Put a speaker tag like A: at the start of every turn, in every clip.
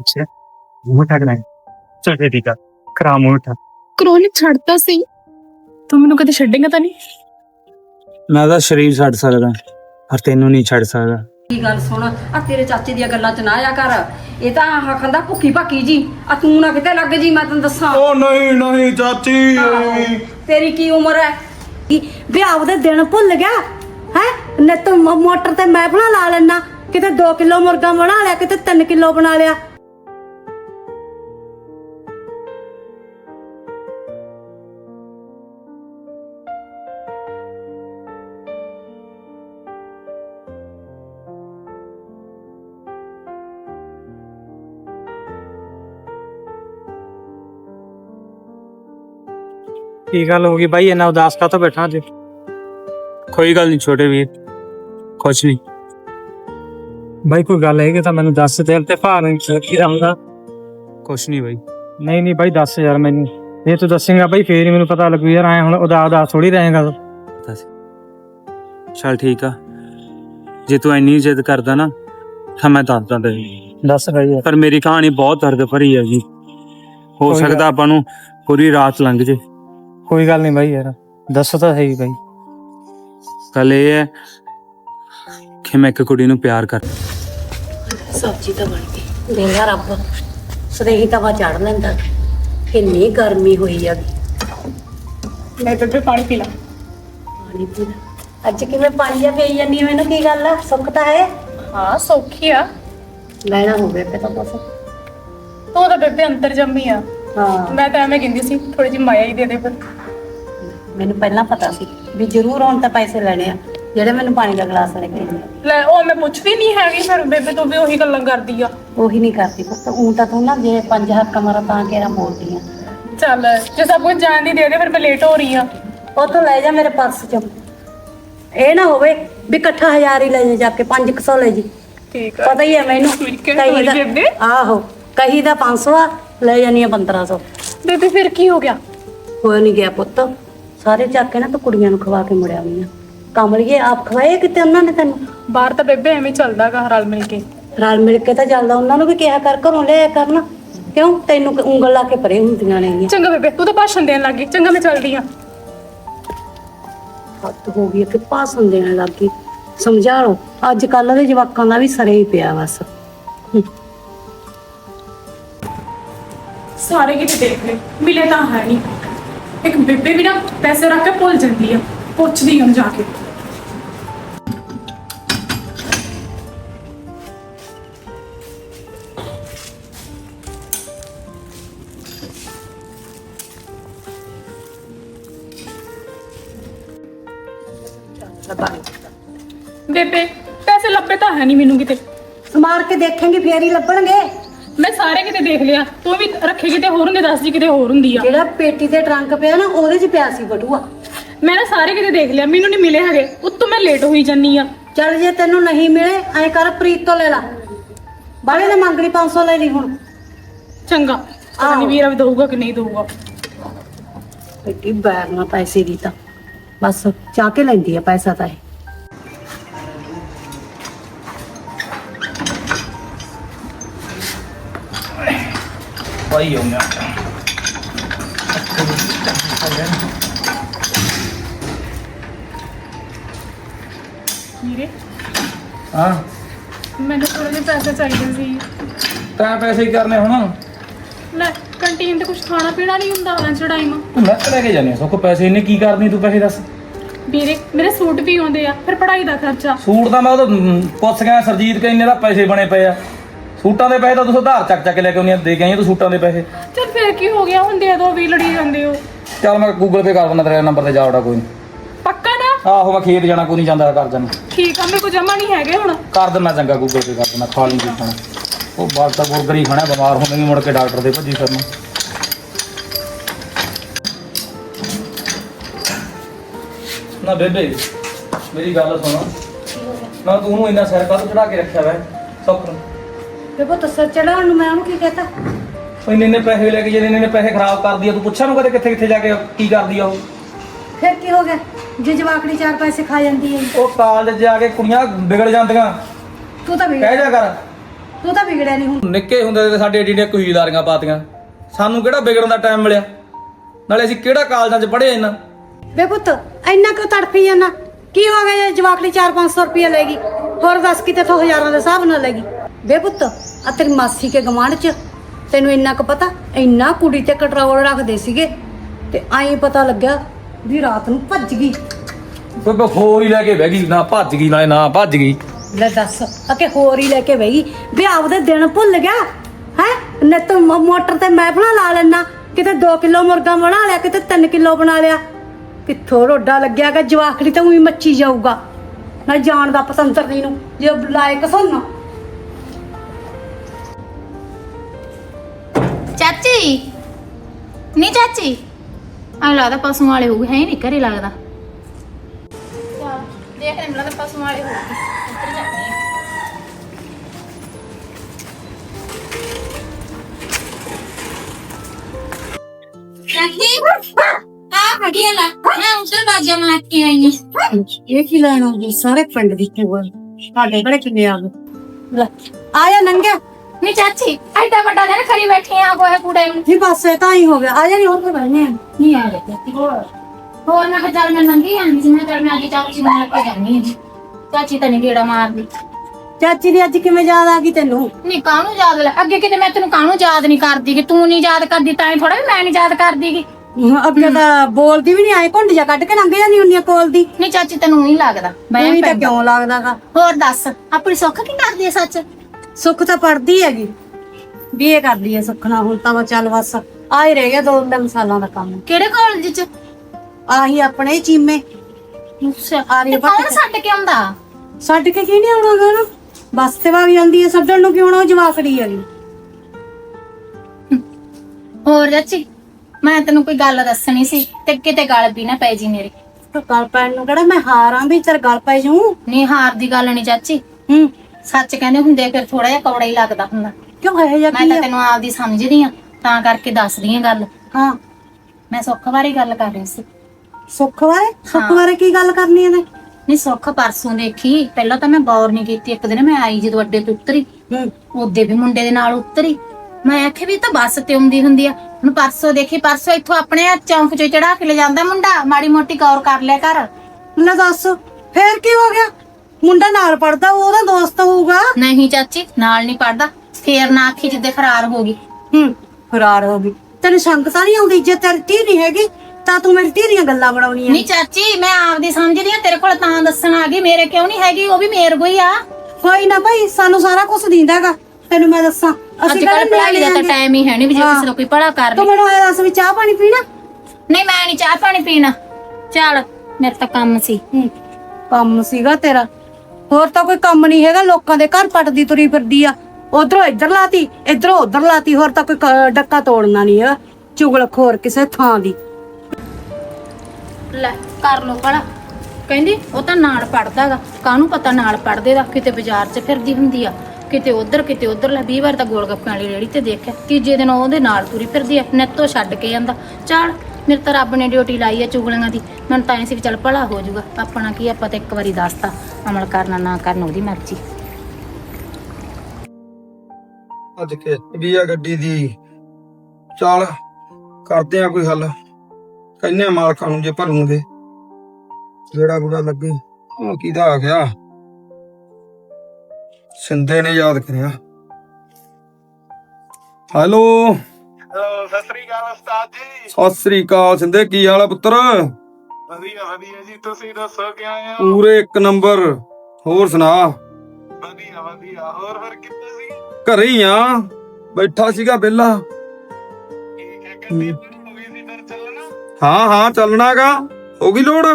A: ਅੱਛਾ ਮੂੰਹ ਠੱਗ ਰਿਹਾ ਚਲ ਫੇਰ ਠੀਕ ਆ। ਖਰਾ ਮੂੰਹ ਠੱਗ
B: ਕਰੋਨੇ ਛੱਡਤਾ ਸੀ। ਤੂੰ ਮੈਨੂੰ ਕਦੇ ਛੱਡੇਗਾ ਤਾਂ ਨਹੀਂ?
A: ਮੈਂ ਤਾਂ ਸਰੀਰ ਛੱਡ ਸਕਦਾ। ਪਰ ਤੈਨੂੰ ਨਹੀਂ ਛੱਡ ਸਕਦਾ।
C: ਕੀ ਗੱਲ ਸੁਣ ਆ ਤੇਰੇ ਚਾਚੇ ਦੀਆਂ ਗੱਲਾਂ ਚ ਨਾ ਆਇਆ ਕਰ। ਇਹ ਤਾਂ ਆਹ ਖਾਂਦਾ ਭੁੱਖੀ ਭਾਕੀ ਜੀ। ਆ ਤੂੰ ਨਾ ਕਿਤੇ ਲੱਗ ਜੀ ਮੈਂ ਤੈਨੂੰ ਦੱਸਾਂ।
D: ਉਹ ਨਹੀਂ ਨਹੀਂ ਚਾਚੀ।
C: ਤੇਰੀ ਕੀ ਉਮਰ ਹੈ?
E: ਵਿਆਹ ਦੇ ਦਿਨ ਭੁੱਲ ਗਿਆ। ਹੈ? ਨੇ ਤੂੰ ਮ- ਮੋਟਰ ਤੇ ਮੈਂ ਬਣਾ ਲਾ ਲੈਣਾ ਕਿਤੇ 2 ਕਿਲੋ ਮੁਰਗਾ ਬਣਾ ਲਿਆ ਕਿਤੇ 3 ਕਿਲੋ ਬਣਾ ਲਿਆ।
A: ਕੀ ਗੱਲ ਹੋ ਗਈ ਬਾਈ? ਇੰਨਾ ਉਦਾਸ ਕਾ ਤਾਂ ਬੈਠਾ ਅੱਜ? ਕੋਈ ਗੱਲ ਨਹੀਂ ਛੋਟੇ ਵੀਰ ਕੁਛ ਨਹੀਂ। ਬਾਈ ਕੋਈ ਗੱਲ ਹੈਗੀ ਤਾਂ ਮੈਨੂੰ ਦੱਸ ਦੇ ਤੇ ਭਾਰ ਨਹੀਂ ਕੀ ਰੰਗਾ ਕੁਛ ਨਹੀਂ ਬਾਈ। ਨਹੀਂ ਨਹੀਂ ਬਾਈ ਦੱਸ ਯਾਰ ਮੈਨੂੰ। ਇਹ ਤੂੰ ਦੱਸੇਂਗਾ ਬਾਈ ਫੇਰ ਹੀ ਮੈਨੂੰ ਪਤਾ ਲੱਗੂ ਯਾਰ ਐ ਹੁਣ ਉਦਾਸ ਉਦਾਸ ਥੋੜੀ ਰਹੇਗਾ ਚਲ ਠੀਕ ਆ। ਜੇ ਤੂੰ ਇੰਨੀ ਜਿੱਦ ਕਰਦਾ ਨਾ ਤਾਂ ਮੈਂ ਦੱਸ ਦਿੰਦਾ ਦੱਸ ਬਾਈ ਪਰ ਮੇਰੀ ਕਹਾਣੀ ਬਹੁਤ ਦਰਦ ਭਰੀ ਹੈ ਜੀ ਹੋ
F: ਕੋਈ
A: ਸਕਦਾ ਆਪਾਂ ਨੂੰ ਪੂਰੀ ਰਾਤ ਲੰਘ ਜੇ। ਕੋਈ ਗੱਲ ਨਹੀਂ ਬਾਈ ਯਾਰ ਦੱਸ ਤਾਂ ਸਹੀ ਬਾਈ। ਗੱਲ ਇਹ ਹੈ ਕਿ ਮੈਂ ਇੱਕ ਕੁੜੀ ਨੂੰ ਪਿਆਰ ਕਰ
E: ਸਬਜ਼ੀ ਤਾਂ ਬਣ ਗਈ। ਦੇਗਾ ਰੱਬ ਸਦੇਹੀ ਤਵਾ ਚੜ ਲੈਂਦਾ। ਕਿੰਨੀ ਗਰਮੀ ਹੋਈ ਆ।
B: ਮੈਂ ਬੇਬੇ ਪਾਣੀ ਪੀ ਲਾ।
E: ਪਾਣੀ ਪੀ ਲੈ। ਅੱਜ ਕਿਵੇਂ ਪਾਣੀ ਜਿਹਾ ਪਈ ਜਾਂਦੀ ਆ ਮੈਨੂੰ ਕੀ ਗੱਲ ਆ? ਸੁੱਖ ਤਾਂ ਹੈ?
B: ਹਾਂ ਸੌਖੀ ਆ।
E: ਲੈਣਾ ਹੋਵੇ ਤੇ ਤਾਂ ਬਸ
B: ਤੂੰ ਤਾਂ ਬੇਬੇ ਅੰਤਰ ਜੰਮੀ ਆ।
E: ਹਾਂ।
B: ਮੈਂ ਤਾਂ ਐਵੇਂ ਕਹਿੰਦੀ ਸੀ ਥੋੜੀ ਜਿਹੀ ਮਾਇਆ ਹੀ ਦੇ ਦੇ ਫਿਰ।
E: ਮੈਨੂੰ ਪਹਿਲਾਂ ਪਤਾ ਸੀ ਵੀ ਜ਼ਰੂਰ ਹੁਣ ਤਾਂ ਪੈਸੇ ਲੈਣੇ ਆ ਜਿਹੜੇ ਮੈਨੂੰ ਪਾਣੀ ਦਾ ਗਲਾਸ ਲੈ ਕੇ ਆਉਂਦੇ
B: ਲੈ ਉਹ ਮੈਂ ਪੁੱਛਦੀ ਨਹੀਂ ਹੈਗੀ ਫਿਰ ਬੇਬੇ ਤੂੰ ਵੀ ਉਹੀ ਗੱਲਾਂ ਕਰਦੀ ਆ।
E: ਉਹੀ ਨਹੀਂ ਕਰਦੀ ਪੁੱਤ ਉਂ ਤਾਂ ਤੂੰ ਨਾ ਜੇ ਪੰਜ ਹੱਕ ਮਰਾ ਤਾਂ ਕਿਹੜਾ ਬੋਲਦੀ ਆ।
B: ਚੱਲ ਜੇ ਸਭ ਕੁਝ ਜਾਣ ਦੀ ਦੇ ਦੇ ਫਿਰ ਮੈਂ ਲੇਟ ਹੋ ਰਹੀ ਆ।
E: ਉਹ ਤੋਂ ਲੈ ਜਾ ਮੇਰੇ ਪਰਸ ਚੋਂ। ਇਹ ਨਾ ਹੋਵੇ ਵੀ ਇਕੱਠਾ ਹਜ਼ਾਰ ਹੀ ਲੈ ਜਾ ਜਾ ਕੇ 500 ਲੈ ਜੀ।
B: ਠੀਕ ਆ।
E: ਪਤਾ ਹੀ ਹੈ ਮੈਨੂੰ
B: ਠੀਕ ਹੈ,
E: ਕਹੀ ਦਾ
B: ਬੇਬੇ।
E: ਆਹੋ ਕਹੀ ਦਾ 500 ਆ ਲੈ ਜਾਨੀ ਆ 1500
B: ਬੇਬੇ ਫਿਰ ਕੀ ਹੋ ਗਿਆ?
E: ਹੋਇਆ ਨਹੀਂ ਗਿਆ ਪੁੱਤ। ਸਾਰੇ ਚੱਕ ਕੇ ਨਾ ਤੂੰ ਕੁੜੀਆਂ ਨੂੰ ਖਵਾ ਕੇ ਮੁੜਿਆ ਵੀ ਆ। ਕਮਲੀਏ ਆਪ ਖਵਾਏ ਕਿਤੇ ਉਹਨਾਂ ਨੇ ਤੈਨੂੰ?
B: ਬਾਹਰ ਤਾਂ ਬੇਬੇ ਐਵੇਂ ਚੱਲਦਾਗਾ ਰਲ ਮਿਲ ਕੇ।
E: ਰਲ ਮਿਲ ਕੇ ਤਾਂ ਚੱਲਦਾ ਉਹਨਾਂ ਨੂੰ ਵੀ ਕਿਹਾ ਕਰ ਘਰੋਂ ਲਿਆ ਕਰਨਾ ਕਿਉਂ? ਤੈਨੂੰ ਕ- ਉਂਗਲ ਲਾ ਕੇ ਪਰੇ ਹੁੰਦੀਆਂ ਨੇ
B: ਚੰਗਾ ਬੇਬੇ ਤੂੰ ਤਾਂ ਭਾਸ਼ਣ ਦੇਣ ਲੱਗੀ ਚੰਗਾ ਮੈਂ ਚੱਲਦੀ ਆ।
E: ਹੱਦ ਹੋ ਗਈ ਕਿ ਭਾਸ਼ਣ ਦੇਣ ਲੱਗੀ ਸਮਝਾ ਲਓ ਅੱਜ ਕੱਲ ਦੇ ਜਵਾਕਾਂ ਦਾ ਵੀ ਸਰੇ ਹੀ ਪਿਆ ਬਸ।
B: ਸਾਰੇ ਕਿਤੇ ਦੇਖ ਲੈ ਮਿਲੇ ਤਾਂ ਹੈ ਨਹੀਂ ਇੱਕ ਬੇਬੇ ਵੀ ਨਾ ਪੈਸੇ ਰੱਖ ਕੇ ਭੁੱਲ ਜਾਂਦੀ ਆ, ਪੁੱਛਦੀ ਹਾਂ ਜਾ ਕੇ। ਬੇਬੇ, ਪੈਸੇ ਲੱਭੇ ਤਾਂ ਹੈ ਨਹੀਂ ਮੈਨੂੰ ਕਿਤੇ।
E: ਮਾਰ ਕੇ ਦੇਖਾਂਗੇ, ਫੇਰ ਹੀ ਲੱਭਣਗੇ।
B: ਸਾਰੇ ਕਿਤੇ ਦੇਖ ਲਿਆ। ਤੂੰ ਵੀ ਰੱਖੇ ਕਿਤੇ ਹੋਰ ਹੁੰਦੇ ਦੱਸ ਜੀ ਕਿਤੇ ਹੋਰ ਹੁੰਦੀ ਆ।
E: ਜਿਹੜਾ ਪੇਟੀ ਤੇ ਟਰੰਕ ਪਿਆ ਨਾ ਉਹਦੇ 'ਚ ਪਿਆ ਸੀ ਬਟੂਆ।
B: ਮੈਂ ਨਾ ਸਾਰੇ ਕਿਤੇ ਦੇਖ ਲਿਆ ਮੈਨੂੰ ਨਹੀਂ ਮਿਲੇ ਹੈਗੇ ਉੱਤੋਂ ਮੈਂ ਲੇਟ ਹੋਈ ਜਾਨੀ ਆ।
E: ਚੱਲ ਜੇ ਤੈਨੂੰ ਨਹੀਂ ਮਿਲੇ ਐ ਕਰ ਪ੍ਰੀਤ ਤੋਂ ਲੈ ਲਾ। ਬਾਲੇ ਨੇ ਮੰਗਣੀ 500 ਲੈ ਲਈ ਹੁਣ।
B: ਚੰਗਾ। ਪਤਾ ਨਹੀਂ ਵੀਰਾ ਵੀ ਦਊਗਾ ਕਿ ਨਹੀਂ ਦਊਗਾ।
E: ਐਡੀ ਬੈਰ ਨਾ ਪੈਸੇ ਦੀ ਤਾਂ। ਬਸ ਚਾਹ ਕੇ ਲੈਂਦੀ ਆ ਪੈਸਾ ਤਾਂ ਇਹ।
A: ਬਾਈ ਹੋ ਗਿਆ।
B: ਵੀਰੇ
D: ਹਾਂ।
B: ਮੈਨੂੰ ਥੋੜੇ ਜਿਹੇ ਪੈਸੇ ਚਾਹੀਦੇ ਸੀ।
D: ਤੈਂ ਪੈਸੇ ਹੀ ਕਰਨੇ ਹੁਣ?
B: ਲੈ ਕੰਟੀਨ ਤੇ ਕੁਝ ਖਾਣਾ ਪੀਣਾ ਨਹੀਂ ਹੁੰਦਾ ਲੰਚ ਟਾਈਮ
D: ਤੂੰ ਮੈਂ ਲੈ ਕੇ ਜਾਣੇ ਸੁੱਖ ਪੈਸੇ ਇਹਨੇ ਕੀ ਕਰਨੀ ਤੂੰ ਪੈਸੇ ਦੱਸ।
B: ਵੀਰੇ ਮੇਰੇ ਸੂਟ ਵੀ ਆਉਂਦੇ ਆ ਫਿਰ ਪੜ੍ਹਾਈ ਦਾ ਖਰਚਾ।
D: ਸੂਟ ਤਾਂ ਮੈਂ ਉਹ ਪੁੱਛ ਗਿਆ ਸਰਜੀਤ ਦਾ ਪੈਸੇ ਬਣੇ ਪਏ ਆ। ਸੂਟਾਂ ਦੇ ਪੈਸੇ ਤਾਂ ਤੂੰ ਉਧਾਰ ਚੱਕ ਚੱਕ ਕੇ ਲੈ ਕੇ ਆਉਣੀ ਦੇ ਕੇ ਤੂੰ ਸੂਟਾਂ ਦੇ ਪੈਸੇ।
B: ਚਲ ਫਿਰ ਕੀ ਹੋ ਗਿਆ ਹੁੰਦੇ ਆ ਦੋ ਵੀ ਲੜੀ ਜਾਂਦੇ ਹੋ।
D: ਚੱਲ ਮੈਂ ਗੂਗਲ ਪੇ ਕਰ ਦਿੰਦਾ ਤੇਰੇ ਨੰਬਰ ਤੇ ਜਾ ਵੜਾ ਕੋਈ ਨੀ।
B: ਪੱਕਾ ਨਾ?
D: ਆਹੋ ਮੈਂ ਖੇਤ ਜਾਣਾ ਕੋਈ ਨਹੀਂ ਜਾਂਦਾ ਕਰ ਜਾਣਾ।
B: ਠੀਕ ਆ ਮੇਰੇ ਕੋਲ ਜਮਾ ਨਹੀਂ ਹੈਗੇ ਹੁਣ।
D: ਕਰ ਦਿੰਦਾ ਚੰਗਾ ਗੂਗਲ ਪੇ ਕਰ ਦਿੰਦਾ ਖਾ ਲਈ ਜੀ ਖਾਣਾ। ਉਹ ਬਾਲ ਤਾਂ ਬੁਰਗਰ ਹੀ ਖਾਣਾ ਬਿਮਾਰ ਹੋਣਗੇ ਮੁੜ ਕੇ ਡਾਕਟਰ ਦੇ ਭੱਜੀ ਫਿਰਨਾ ਨਾ। ਬੇਬੇ ਮੇਰੀ ਗੱਲ ਸੁਣ। ਨਾ ਤੂੰ ਉਹਨੂੰ ਇੰਨਾ ਸਿਰ ਕਾਹ ਚੜਾ ਕੇ ਰੱਖਿਆ ਵੈ ਸੁੱਖ। ਨੂੰ
E: ਤੇ ਪੁੱਤ ਸਰ ਚੜਾਉਣ ਨੂੰ ਮੈਂ ਉਹਨੂੰ ਕੀ ਕਹਤਾ?
D: ਉਹ ਇੰਨੇ ਇੰਨੇ ਪੈਸੇ ਲੈ ਕੇ ਜਿਹੜੇ ਇੰਨੇ ਇੰਨੇ ਪੈਸੇ ਖਰਾਬ ਕਰਦੀ ਆ ਤੂੰ ਪੁੱਛਿਆ ਨੂੰ ਕਦੇ ਕਿੱਥੇ ਕਿੱਥੇ ਜਾ ਕੇ ਕੀ ਕਰਦੀ ਆ ਉਹ?
E: ਫਿਰ ਕੀ ਹੋ ਗਿਆ? ਜੇ ਜਵਾਕੜੀ ਚਾਰ ਪੈਸੇ ਖਾ ਜਾਂਦੀ ਹੈ।
D: ਉਹ ਕਾਲਜ ਜਾ ਕੇ ਕੁੜੀਆਂ ਵਿਗੜ ਜਾਂਦੀਆਂ।
E: ਤੂੰ ਤਾਂ ਵੀ
D: ਕਹਿ ਜਾ ਕਰ।
E: ਤੂੰ ਤਾਂ ਵਿਗੜਿਆ ਨਹੀਂ ਹੁਣ।
D: ਨਿੱਕੇ ਹੁੰਦੇ ਤੇ ਸਾਡੇ ਏਡੀਆਂ ਕੁਹੀਦਾਰੀਆਂ ਪਾਤੀਆਂ। ਸਾਨੂੰ ਕਿਹੜਾ ਵਿਗੜਨ ਦਾ ਟਾਈਮ ਮਿਲਿਆ? ਨਾਲੇ ਅਸੀਂ ਕਿਹੜਾ ਕਾਲਜਾਂ 'ਚ ਪੜ੍ਹੇ ਇੰਨਾ?
E: ਵੇ ਪੁੱਤ ਇੰਨਾ ਕਿਉਂ ਤੜਫੀ ਜਾਂਦਾ? ਕੀ ਹੋ ਗਿਆ ਜੇ ਜਵਾਕੜੀ 4-500 ਰੁਪਏ ਲੈਗੀ ਹੋਰ ਦੱਸ ਕਿਤੇ ਤੋਂ ਹਜ਼ਾਰਾਂ ਦੇ ਹਿਸਾਬ ਨਾਲ ਲੈਗੀ ਵੇ ਪੁੱਤ ਆ ਤੇਰੀ ਮਾਸੀ ਕੇ ਗਵਾਂਢ ਚ ਤੈਨੂੰ ਇੰਨਾ ਕੁ ਪਤਾ? ਇੰਨਾ ਕੁੜੀ ਤੇ ਕੰਟਰੋਲ ਰੱਖਦੇ ਸੀਗੇ। ਤੇ ਐਂ ਪਤਾ ਲੱਗਿਆ ਵੀ ਰਾਤ ਨੂੰ ਭੱਜ ਗਈ।
D: ਕੋਈ ਬਖੋਰ ਹੀ ਲੈ ਕੇ ਬਹਿ ਗਈ ਨਾ ਭੱਜ ਗਈ ਨਾਲੇ ਨਾ ਭੱਜ ਗਈ।
E: ਲੈ ਦੱਸ ਅਕੇ ਹੋਰ ਹੀ ਲੈ ਕੇ ਬਈ ਵੀ ਆਪਦੇ ਦਿਨ ਭੁੱਲ ਗਿਆ? ਹੈ? ਨੇ ਤੂੰ ਮ- ਮੋਟਰ ਤੇ ਮੈਂ ਬਣਾ ਲਾ ਲੈਣਾ ਕਿਤੇ 2 ਕਿਲੋ ਮੁਰਗਾ ਬਣਾ ਲਿਆ ਕਿਤੇ 3 ਕਿਲੋ ਬਣਾ ਲਿਆ। ਕਿੱਥੋਂ ਰੋਡਾ ਲੱਗਿਆਗਾ ਜਵਾਖੜੀ ਤਾਂ ਉਹੀ ਮੱਚੀ ਜਾਊਗਾ। ਨਾ ਜਾਣ ਦਾ ਪਤੰਤਰ ਨਹੀਂ ਨੂੰ ਜੇ ਲਾਇਕ ਸੁਣ
F: ਚਾਚੀ? ਨਹੀਂ ਚਾਚੀ? ਆ ਲੱਗਦਾ ਪਸ਼ੂ ਵਾਲੇ ਹੋਊਗੇ ਹੈ ਨਹੀਂ ਘਰੇ ਲੱਗਦਾ। ਚੱਲ ਦੇਖ ਲੈ ਮੈਨੂੰ ਲੱਗਦਾ ਪਸ਼ੂ ਵਾਲੇ ਹੋਊਗੇ। ਉੱਤਰ ਜਾਂਦੇ ਆ। ਚਾਚੀ ਆ ਵਧੀਆ ਲਾ ਮੈਂ ਉਧਰ ਬਾਜਾ ਮਾਰ ਕੇ ਆਈ ਹਾਂ
E: ਇਹ ਕੀ ਲੈਣਾ ਜੀ ਸਾਰੇ ਪਿੰਡ ਦੀ ਚੂਰ ਸਾਡੇ ਬੜੇ ਕਿੰਨੇ ਆ ਗਏ? ਲੈ, ਆਇਆ ਨੰਗਾ
F: ਨਹੀਂ ਚਾਚੀ ਐਡਾ ਵੱਡਾ ਦਿਨ ਖੜੀ ਬੈਠੇ ਆ ਕੋਏ ਕੂੜੇ ਨੂੰ।
E: ਜੀ ਬਸ ਇਹ ਤਾਂ ਹੀ ਹੋ ਗਿਆ। ਆ ਜਾ ਨਹੀਂ ਹੋਰ ਬੈਠਨੇ ਆ।
F: ਨਹੀਂ ਆ ਰਹੇ ਚਾਚੀ। ਹੋਰ ਮੈਂ ਕਿਹਾ ਚੱਲ ਮੈਂ ਨੰਗੀ ਸੀ ਮੈਂ ਚੱਲ ਮੈਂ ਅੱਜ ਚਾਚੀ ਨੂੰ ਲੈ ਕੇ ਜਾਣੀ ਚਾਚੀ ਤਾਂ ਨਹੀਂ ਗੇੜਾ ਮਾਰਦੀ।
E: ਚਾਚੀ ਦੀ ਅੱਜ ਕਿਵੇਂ ਯਾਦ ਆ ਗਈ ਤੈਨੂੰ?
F: ਨਹੀਂ ਕਾਹਨੂੰ ਯਾਦ ਲੈ? ਅੱਗੇ ਕਿਤੇ ਮੈਂ ਤੈਨੂੰ ਕਾਹਨੂੰ ਯਾਦ ਨਹੀਂ ਕਰਦੀ ਕਿ ਤੂੰ ਨਹੀਂ ਯਾਦ ਕਰਦੀ ਤਾਂ ਥੋੜਾ ਵੀ ਮੈਂ ਨਹੀਂ ਯਾਦ ਕਰਦੀ ਗੀ।
E: ਅੱਗੇ ਤਾਂ ਬੋਲਦੀ ਵੀ ਨਹੀਂ ਆਏ ਘੁੰਡ ਜਾ ਕੱਢ ਕੇ ਲੰਘ ਜਾਂਦੀ ਹੁੰਦੀ ਆ ਕੋਲ ਦੀ।
F: ਨਹੀਂ ਚਾਚੀ ਤੈਨੂੰ ਨਹੀਂ ਲੱਗਦਾ। ਮੈਂ
E: ਤਾਂ ਕਿਉਂ ਲੱਗਦਾਗਾ?
F: ਹੋਰ ਦੱਸ ਆਪਣੀ ਸੁੱਖ ਕੀ ਕਰਦੀ ਹੈ ਸੱਚ?
E: ਸੁੱਖ ਤਾਂ ਪੜਦੀ ਹੈਗੀ। ਬੀਏ ਕਰਦੀ ਹੈ ਸੁੱਖ ਨਾਲ ਹੁਣ ਤਾਂ ਵਾ ਚੱਲ ਬਸ ਆ ਹੀ ਰਹਿ ਗਿਆ ਦੋ ਤਿੰਨ ਸਾਲਾਂ ਦਾ ਕੰਮ।
F: ਕਿਹੜੇ ਕਾਲਜ ਚ?
E: ਆਹੀ ਆਪਣੇ ਚੀਮੇ।
F: ਅੱਛਾ ਤੇ ਕੌਣ ਛੱਡ ਕੇ ਆਉਂਦਾ?
E: ਛੱਡ ਕੇ ਕੀ ਨਹੀਂ ਆਉਣਾਗਾ ਨਾ ਬੱਸ ਤੇ ਵੀ ਆਉਂਦੀ ਹੈ ਛੱਡਣ ਨੂੰ ਕਿਉਂ ਨਾ ਉਹ ਜਵਾਕੜੀ ਹੈਗੀ।
F: ਹੋਰ ਚਾਚੀ ਮੈਂ ਤੈਨੂੰ ਕੋਈ ਗੱਲ ਦੱਸਣੀ ਸੀ ਤੇ ਕਿਤੇ ਗੱਲ ਵੀ ਨਾ ਪੈ ਜੀ ਮੇਰੀ।
E: ਤੇ ਗਲ ਪੈਣ ਨੂੰ ਕਿਹੜਾ ਮੈਂ ਹਾਰਾਂ ਵੀ ਤੇਰੇ ਗਲ ਪੈ ਜਾਊਂ?
F: ਨਹੀਂ ਹਾਰ ਦੀ ਗੱਲ ਨਹੀਂ ਚਾਚੀ।
E: ਹੂੰ।
F: ਸੱਚ ਕਹਿੰਦੇ ਹੁੰਦੇ ਫਿਰ ਥੋੜਾ ਜਿਹਾ ਕੌੜਾ ਹੀ ਲੱਗਦਾ ਹੁੰਦਾ।
E: ਕਿਉਂ ਹੈ ਜਾਂ
F: ਮੈਂ
E: ਕੀ
F: ਤਾਂ ਤੈਨੂੰ ਆਪਦੀ ਸਮਝਦੀ ਆ ਤਾਂ ਕਰਕੇ ਦੱਸਦੀ ਆ ਗੱਲ।
E: ਹਾਂ।
F: ਮੈਂ ਸੁੱਖ ਬਾਰੇ ਗੱਲ ਕਰ ਰਹੀ ਸੀ।
E: ਸੁੱਖ ਬਾਰੇ? ਸੁੱਖ
F: ਹਾਂ।
E: ਬਾਰੇ ਕੀ ਗੱਲ ਕਰਨੀ ਹੈ ਨੇ
F: ਨਹੀਂ ਸੁੱਖ ਪਰਸੋਂ ਦੇਖੀ। ਪਹਿਲਾਂ ਤਾਂ ਮੈਂ ਗੌਰ ਨਹੀਂ ਕੀਤੀ। ਇੱਕ ਦਿਨ ਮੈਂ ਆਈ ਜਦੋਂ ਅੱਡੇ ਤੋਂ ਉਤਰੀ।
E: ਹੂੰ।
F: ਉਹਦੇ ਵੀ ਮੁੰਡੇ ਦੇ ਨਾਲ ਉਤਰੀ। ਮੈਂ ਆਖਿਆ ਵੀ ਇਹ ਤਾਂ ਬੱਸ ਤੇ ਆਉਂਦੀ ਹੁੰਦੀ ਆ। ਹੁਣ ਪਰਸੋਂ ਦੇਖੀ ਪਰਸੋਂ ਇੱਥੋਂ ਆਪਣੇ ਚੌਂਕ 'ਚ ਚੜਾ ਕੇ ਲੈ ਜਾਂਦਾ ਮੁੰਡਾ। ਮਾੜੀ ਮੋਟੀ ਗੌਰ ਕਰ ਲਿਆ ਕਰ।
E: ਲੈ ਦੱਸ ਫੇਰ ਕੀ ਹੋ ਗਿਆ? ਮੁੰਡਾ ਨਾਲ ਪੜਦਾ ਉਹਦਾ ਦੋਸਤ ਹੋਊਗਾ।
F: ਨਹੀਂ ਚਾਚੀ ਨਾਲ ਨਹੀਂ ਪੜਦਾ ਫੇਰ ਨਾ ਆਖੀ ਜਿੱਦੇ ਫਰਾਰ ਹੋ ਗਈ।
E: ਹੂੰ ਫਰਾਰ ਹੋ ਗਈ। ਤੈਨੂੰ ਸ਼ੰਕ ਤਾਂ ਨਹੀਂ ਆਉਂਦੀ? ਜੇ ਤੇਰੀ ਧੀ ਨਹੀਂ ਹੈਗੀ ਤਾਂ ਤੂੰ ਮੇਰੀ ਧੀ ਦੀਆਂ ਗੱਲਾਂ ਬਣਾਉਣੀਆਂ।
F: ਨਹੀਂ ਚਾਚੀ ਮੈਂ ਆਪਦੀ ਸਮਝਦੀ ਆ ਤੇਰੇ ਕੋਲ ਤਾਂ ਦੱਸਣ ਆ ਗਈ ਮੇਰੇ ਕਿਉਂ ਨਹੀਂ ਹੈਗੀ ਉਹ ਵੀ ਮੇਰੇ ਕੋਈ ਆ।
E: ਕੋਈ ਨਾ ਭਾਈ ਸਾਨੂੰ ਸਾਰਾ ਕੁਝ ਦਿੰਦਾਗਾ ਤੈਨੂੰ ਮੈਂ ਦੱਸਾਂ
F: ਅੱਜ ਕੱਲ ਪੜ੍ਹਾਈ ਦਾ ਤਾਂ। ਟਾਈਮ ਹੀ ਹੈ ਨਹੀਂ ਵੀ ਜੇ। ਕਿਸੇ ਦਾ ਕੋਈ ਪੜਾ ਕਰ
E: ਤੂੰ ਮੈਨੂੰ ਇਹ ਦੱਸ ਵੀ ਚਾਹ ਪਾਣੀ ਪੀਣਾ?
F: ਨਹੀਂ ਮੈਂ ਨਹੀਂ ਚਾਹ ਪਾਣੀ ਪੀਣਾ। ਚੱਲ ਮੇਰੇ ਤਾਂ ਕੰਮ ਸੀ।
E: ਹੂੰ ਕੰਮ ਸੀਗਾ ਤੇਰਾ। ਹੋਰ ਤਾਂ ਕੋਈ ਕੰਮ ਨਹੀਂ ਹੈਗਾ, ਲੋਕਾਂ ਦੇ ਘਰ ਪਟਦੀ ਤੁਰੀ ਫਿਰਦੀ ਆ। ਉਧਰੋਂ ਇੱਧਰ ਲਾਤੀ, ਇੱਧਰੋਂ ਉਧਰ ਲਾਤੀ, ਹੋਰ ਤਾਂ ਕੋਈ ਕ- ਡੱਕਾ ਤੋੜਨਾ ਨਹੀਂ ਹੈਗਾ ਚੁਗਲਖੋਰ ਕਿਸੇ ਥਾਂ ਦੀ।
F: ਲੈ, ਕਰ ਲੋ ਪੜਾ ਕਹਿੰਦੀ, ਉਹ ਤਾਂ ਨਾਲ ਪੜਦਾਗਾ ਕਾਹਨੂੰ ਪਤਾ ਨਾਲ ਪੜਦੇ ਦਾ, ਕਿਤੇ ਬਾਜ਼ਾਰ 'ਚ ਫਿਰਦੀ ਹੁੰਦੀ ਆ। ਕਿਤੇ ਉਧਰ ਕਿਤੇ ਉਧਰ, ਲੈ 20 ਵਾਰ ਤਾਂ ਗੋਲ ਗੱਪਿਆਂ ਵਾਲੀ ਰੇੜੀ ਤੇ ਦੇਖਿਆ, ਤੀਜੇ ਦਿਨ ਉਹਦੇ ਨਾਲ ਤੁਰੀ ਫਿਰਦੀ ਆ, ਨੈਤੋਂ ਛੱਡ ਕੇ ਜਾਂਦਾ। ਚੱਲ ਮੇਰੇ ਤਾਂ ਰੱਬ ਨੇ ਡਿਊਟੀ ਲਾਈ ਆ ਚੁਗਲੀਆਂ ਦੀ। ਮੈਨੂੰ ਤਾਂ ਐ ਸੀ ਵੀ ਚੱਲ ਭਲਾ ਹੋ ਜਾਊਗਾ। ਆਪਣਾ ਕੀ ਆਪਾਂ ਤਾਂ ਇੱਕ ਵਾਰੀ ਦੱਸਤਾ। ਅਮਲ ਕਰਨਾ ਨਾ ਕਰਨਾ, ਉਹਦੀ ਮਰਜ਼ੀ।
G: ਅੱਜ ਕੇ ਆ ਗੱਡੀ ਦੀ। ਚੱਲ ਕਰਦੇ ਆ ਕੋਈ ਹੱਲ। ਕਹਿੰਨੇ ਆ ਮਾਲਕਾਂ ਨੂੰ ਜੇ ਭਰੂਗੇ। ਜਿਹੜਾ ਬੁੜਾ ਲੱਗੇ। ਉਹ ਕਿਹਦਾ ਆ ਗਿਆ? ਸਿੰਦੇ ਨੇ ਯਾਦ ਕਰਿਆ। ਹੈਲੋ
H: ਸਤਿ ਸ੍ਰੀ ਅਕਾਲ ਉਸਤਾਦ ਜੀ।
G: ਸਤਿ ਸ੍ਰੀ ਅਕਾਲ ਸਿੰਦੇ ਕੀ ਹਾਲ ਆ ਪੁੱਤਰ?
H: ਵਧੀਆ ਵਧੀਆ ਜੀ ਤੁਸੀਂ ਦੱਸੋ ਕਿ ਆਏ ਹੋ?
G: ਪੂਰੇ ਇੱਕ ਨੰਬਰ। ਹੋਰ ਸੁਣਾ।
H: ਵਧੀਆ ਵਧੀਆ ਹੋਰ ਫਿਰ ਕਿੱਥੇ ਸੀ?
G: ਘਰੇ ਹੀ ਆ। ਬੈਠਾ ਸੀਗਾ ਵਿਹਲਾ।
H: ਠੀਕ ਹੈ ਗੱਡੀ ਹੋ ਗਈ ਸੀ ਫਿਰ ਚੱਲਣਾ?
G: ਹਾਂ ਹਾਂ ਚੱਲਣਾਗਾ। ਹੋ ਗਈ ਲੋੜ?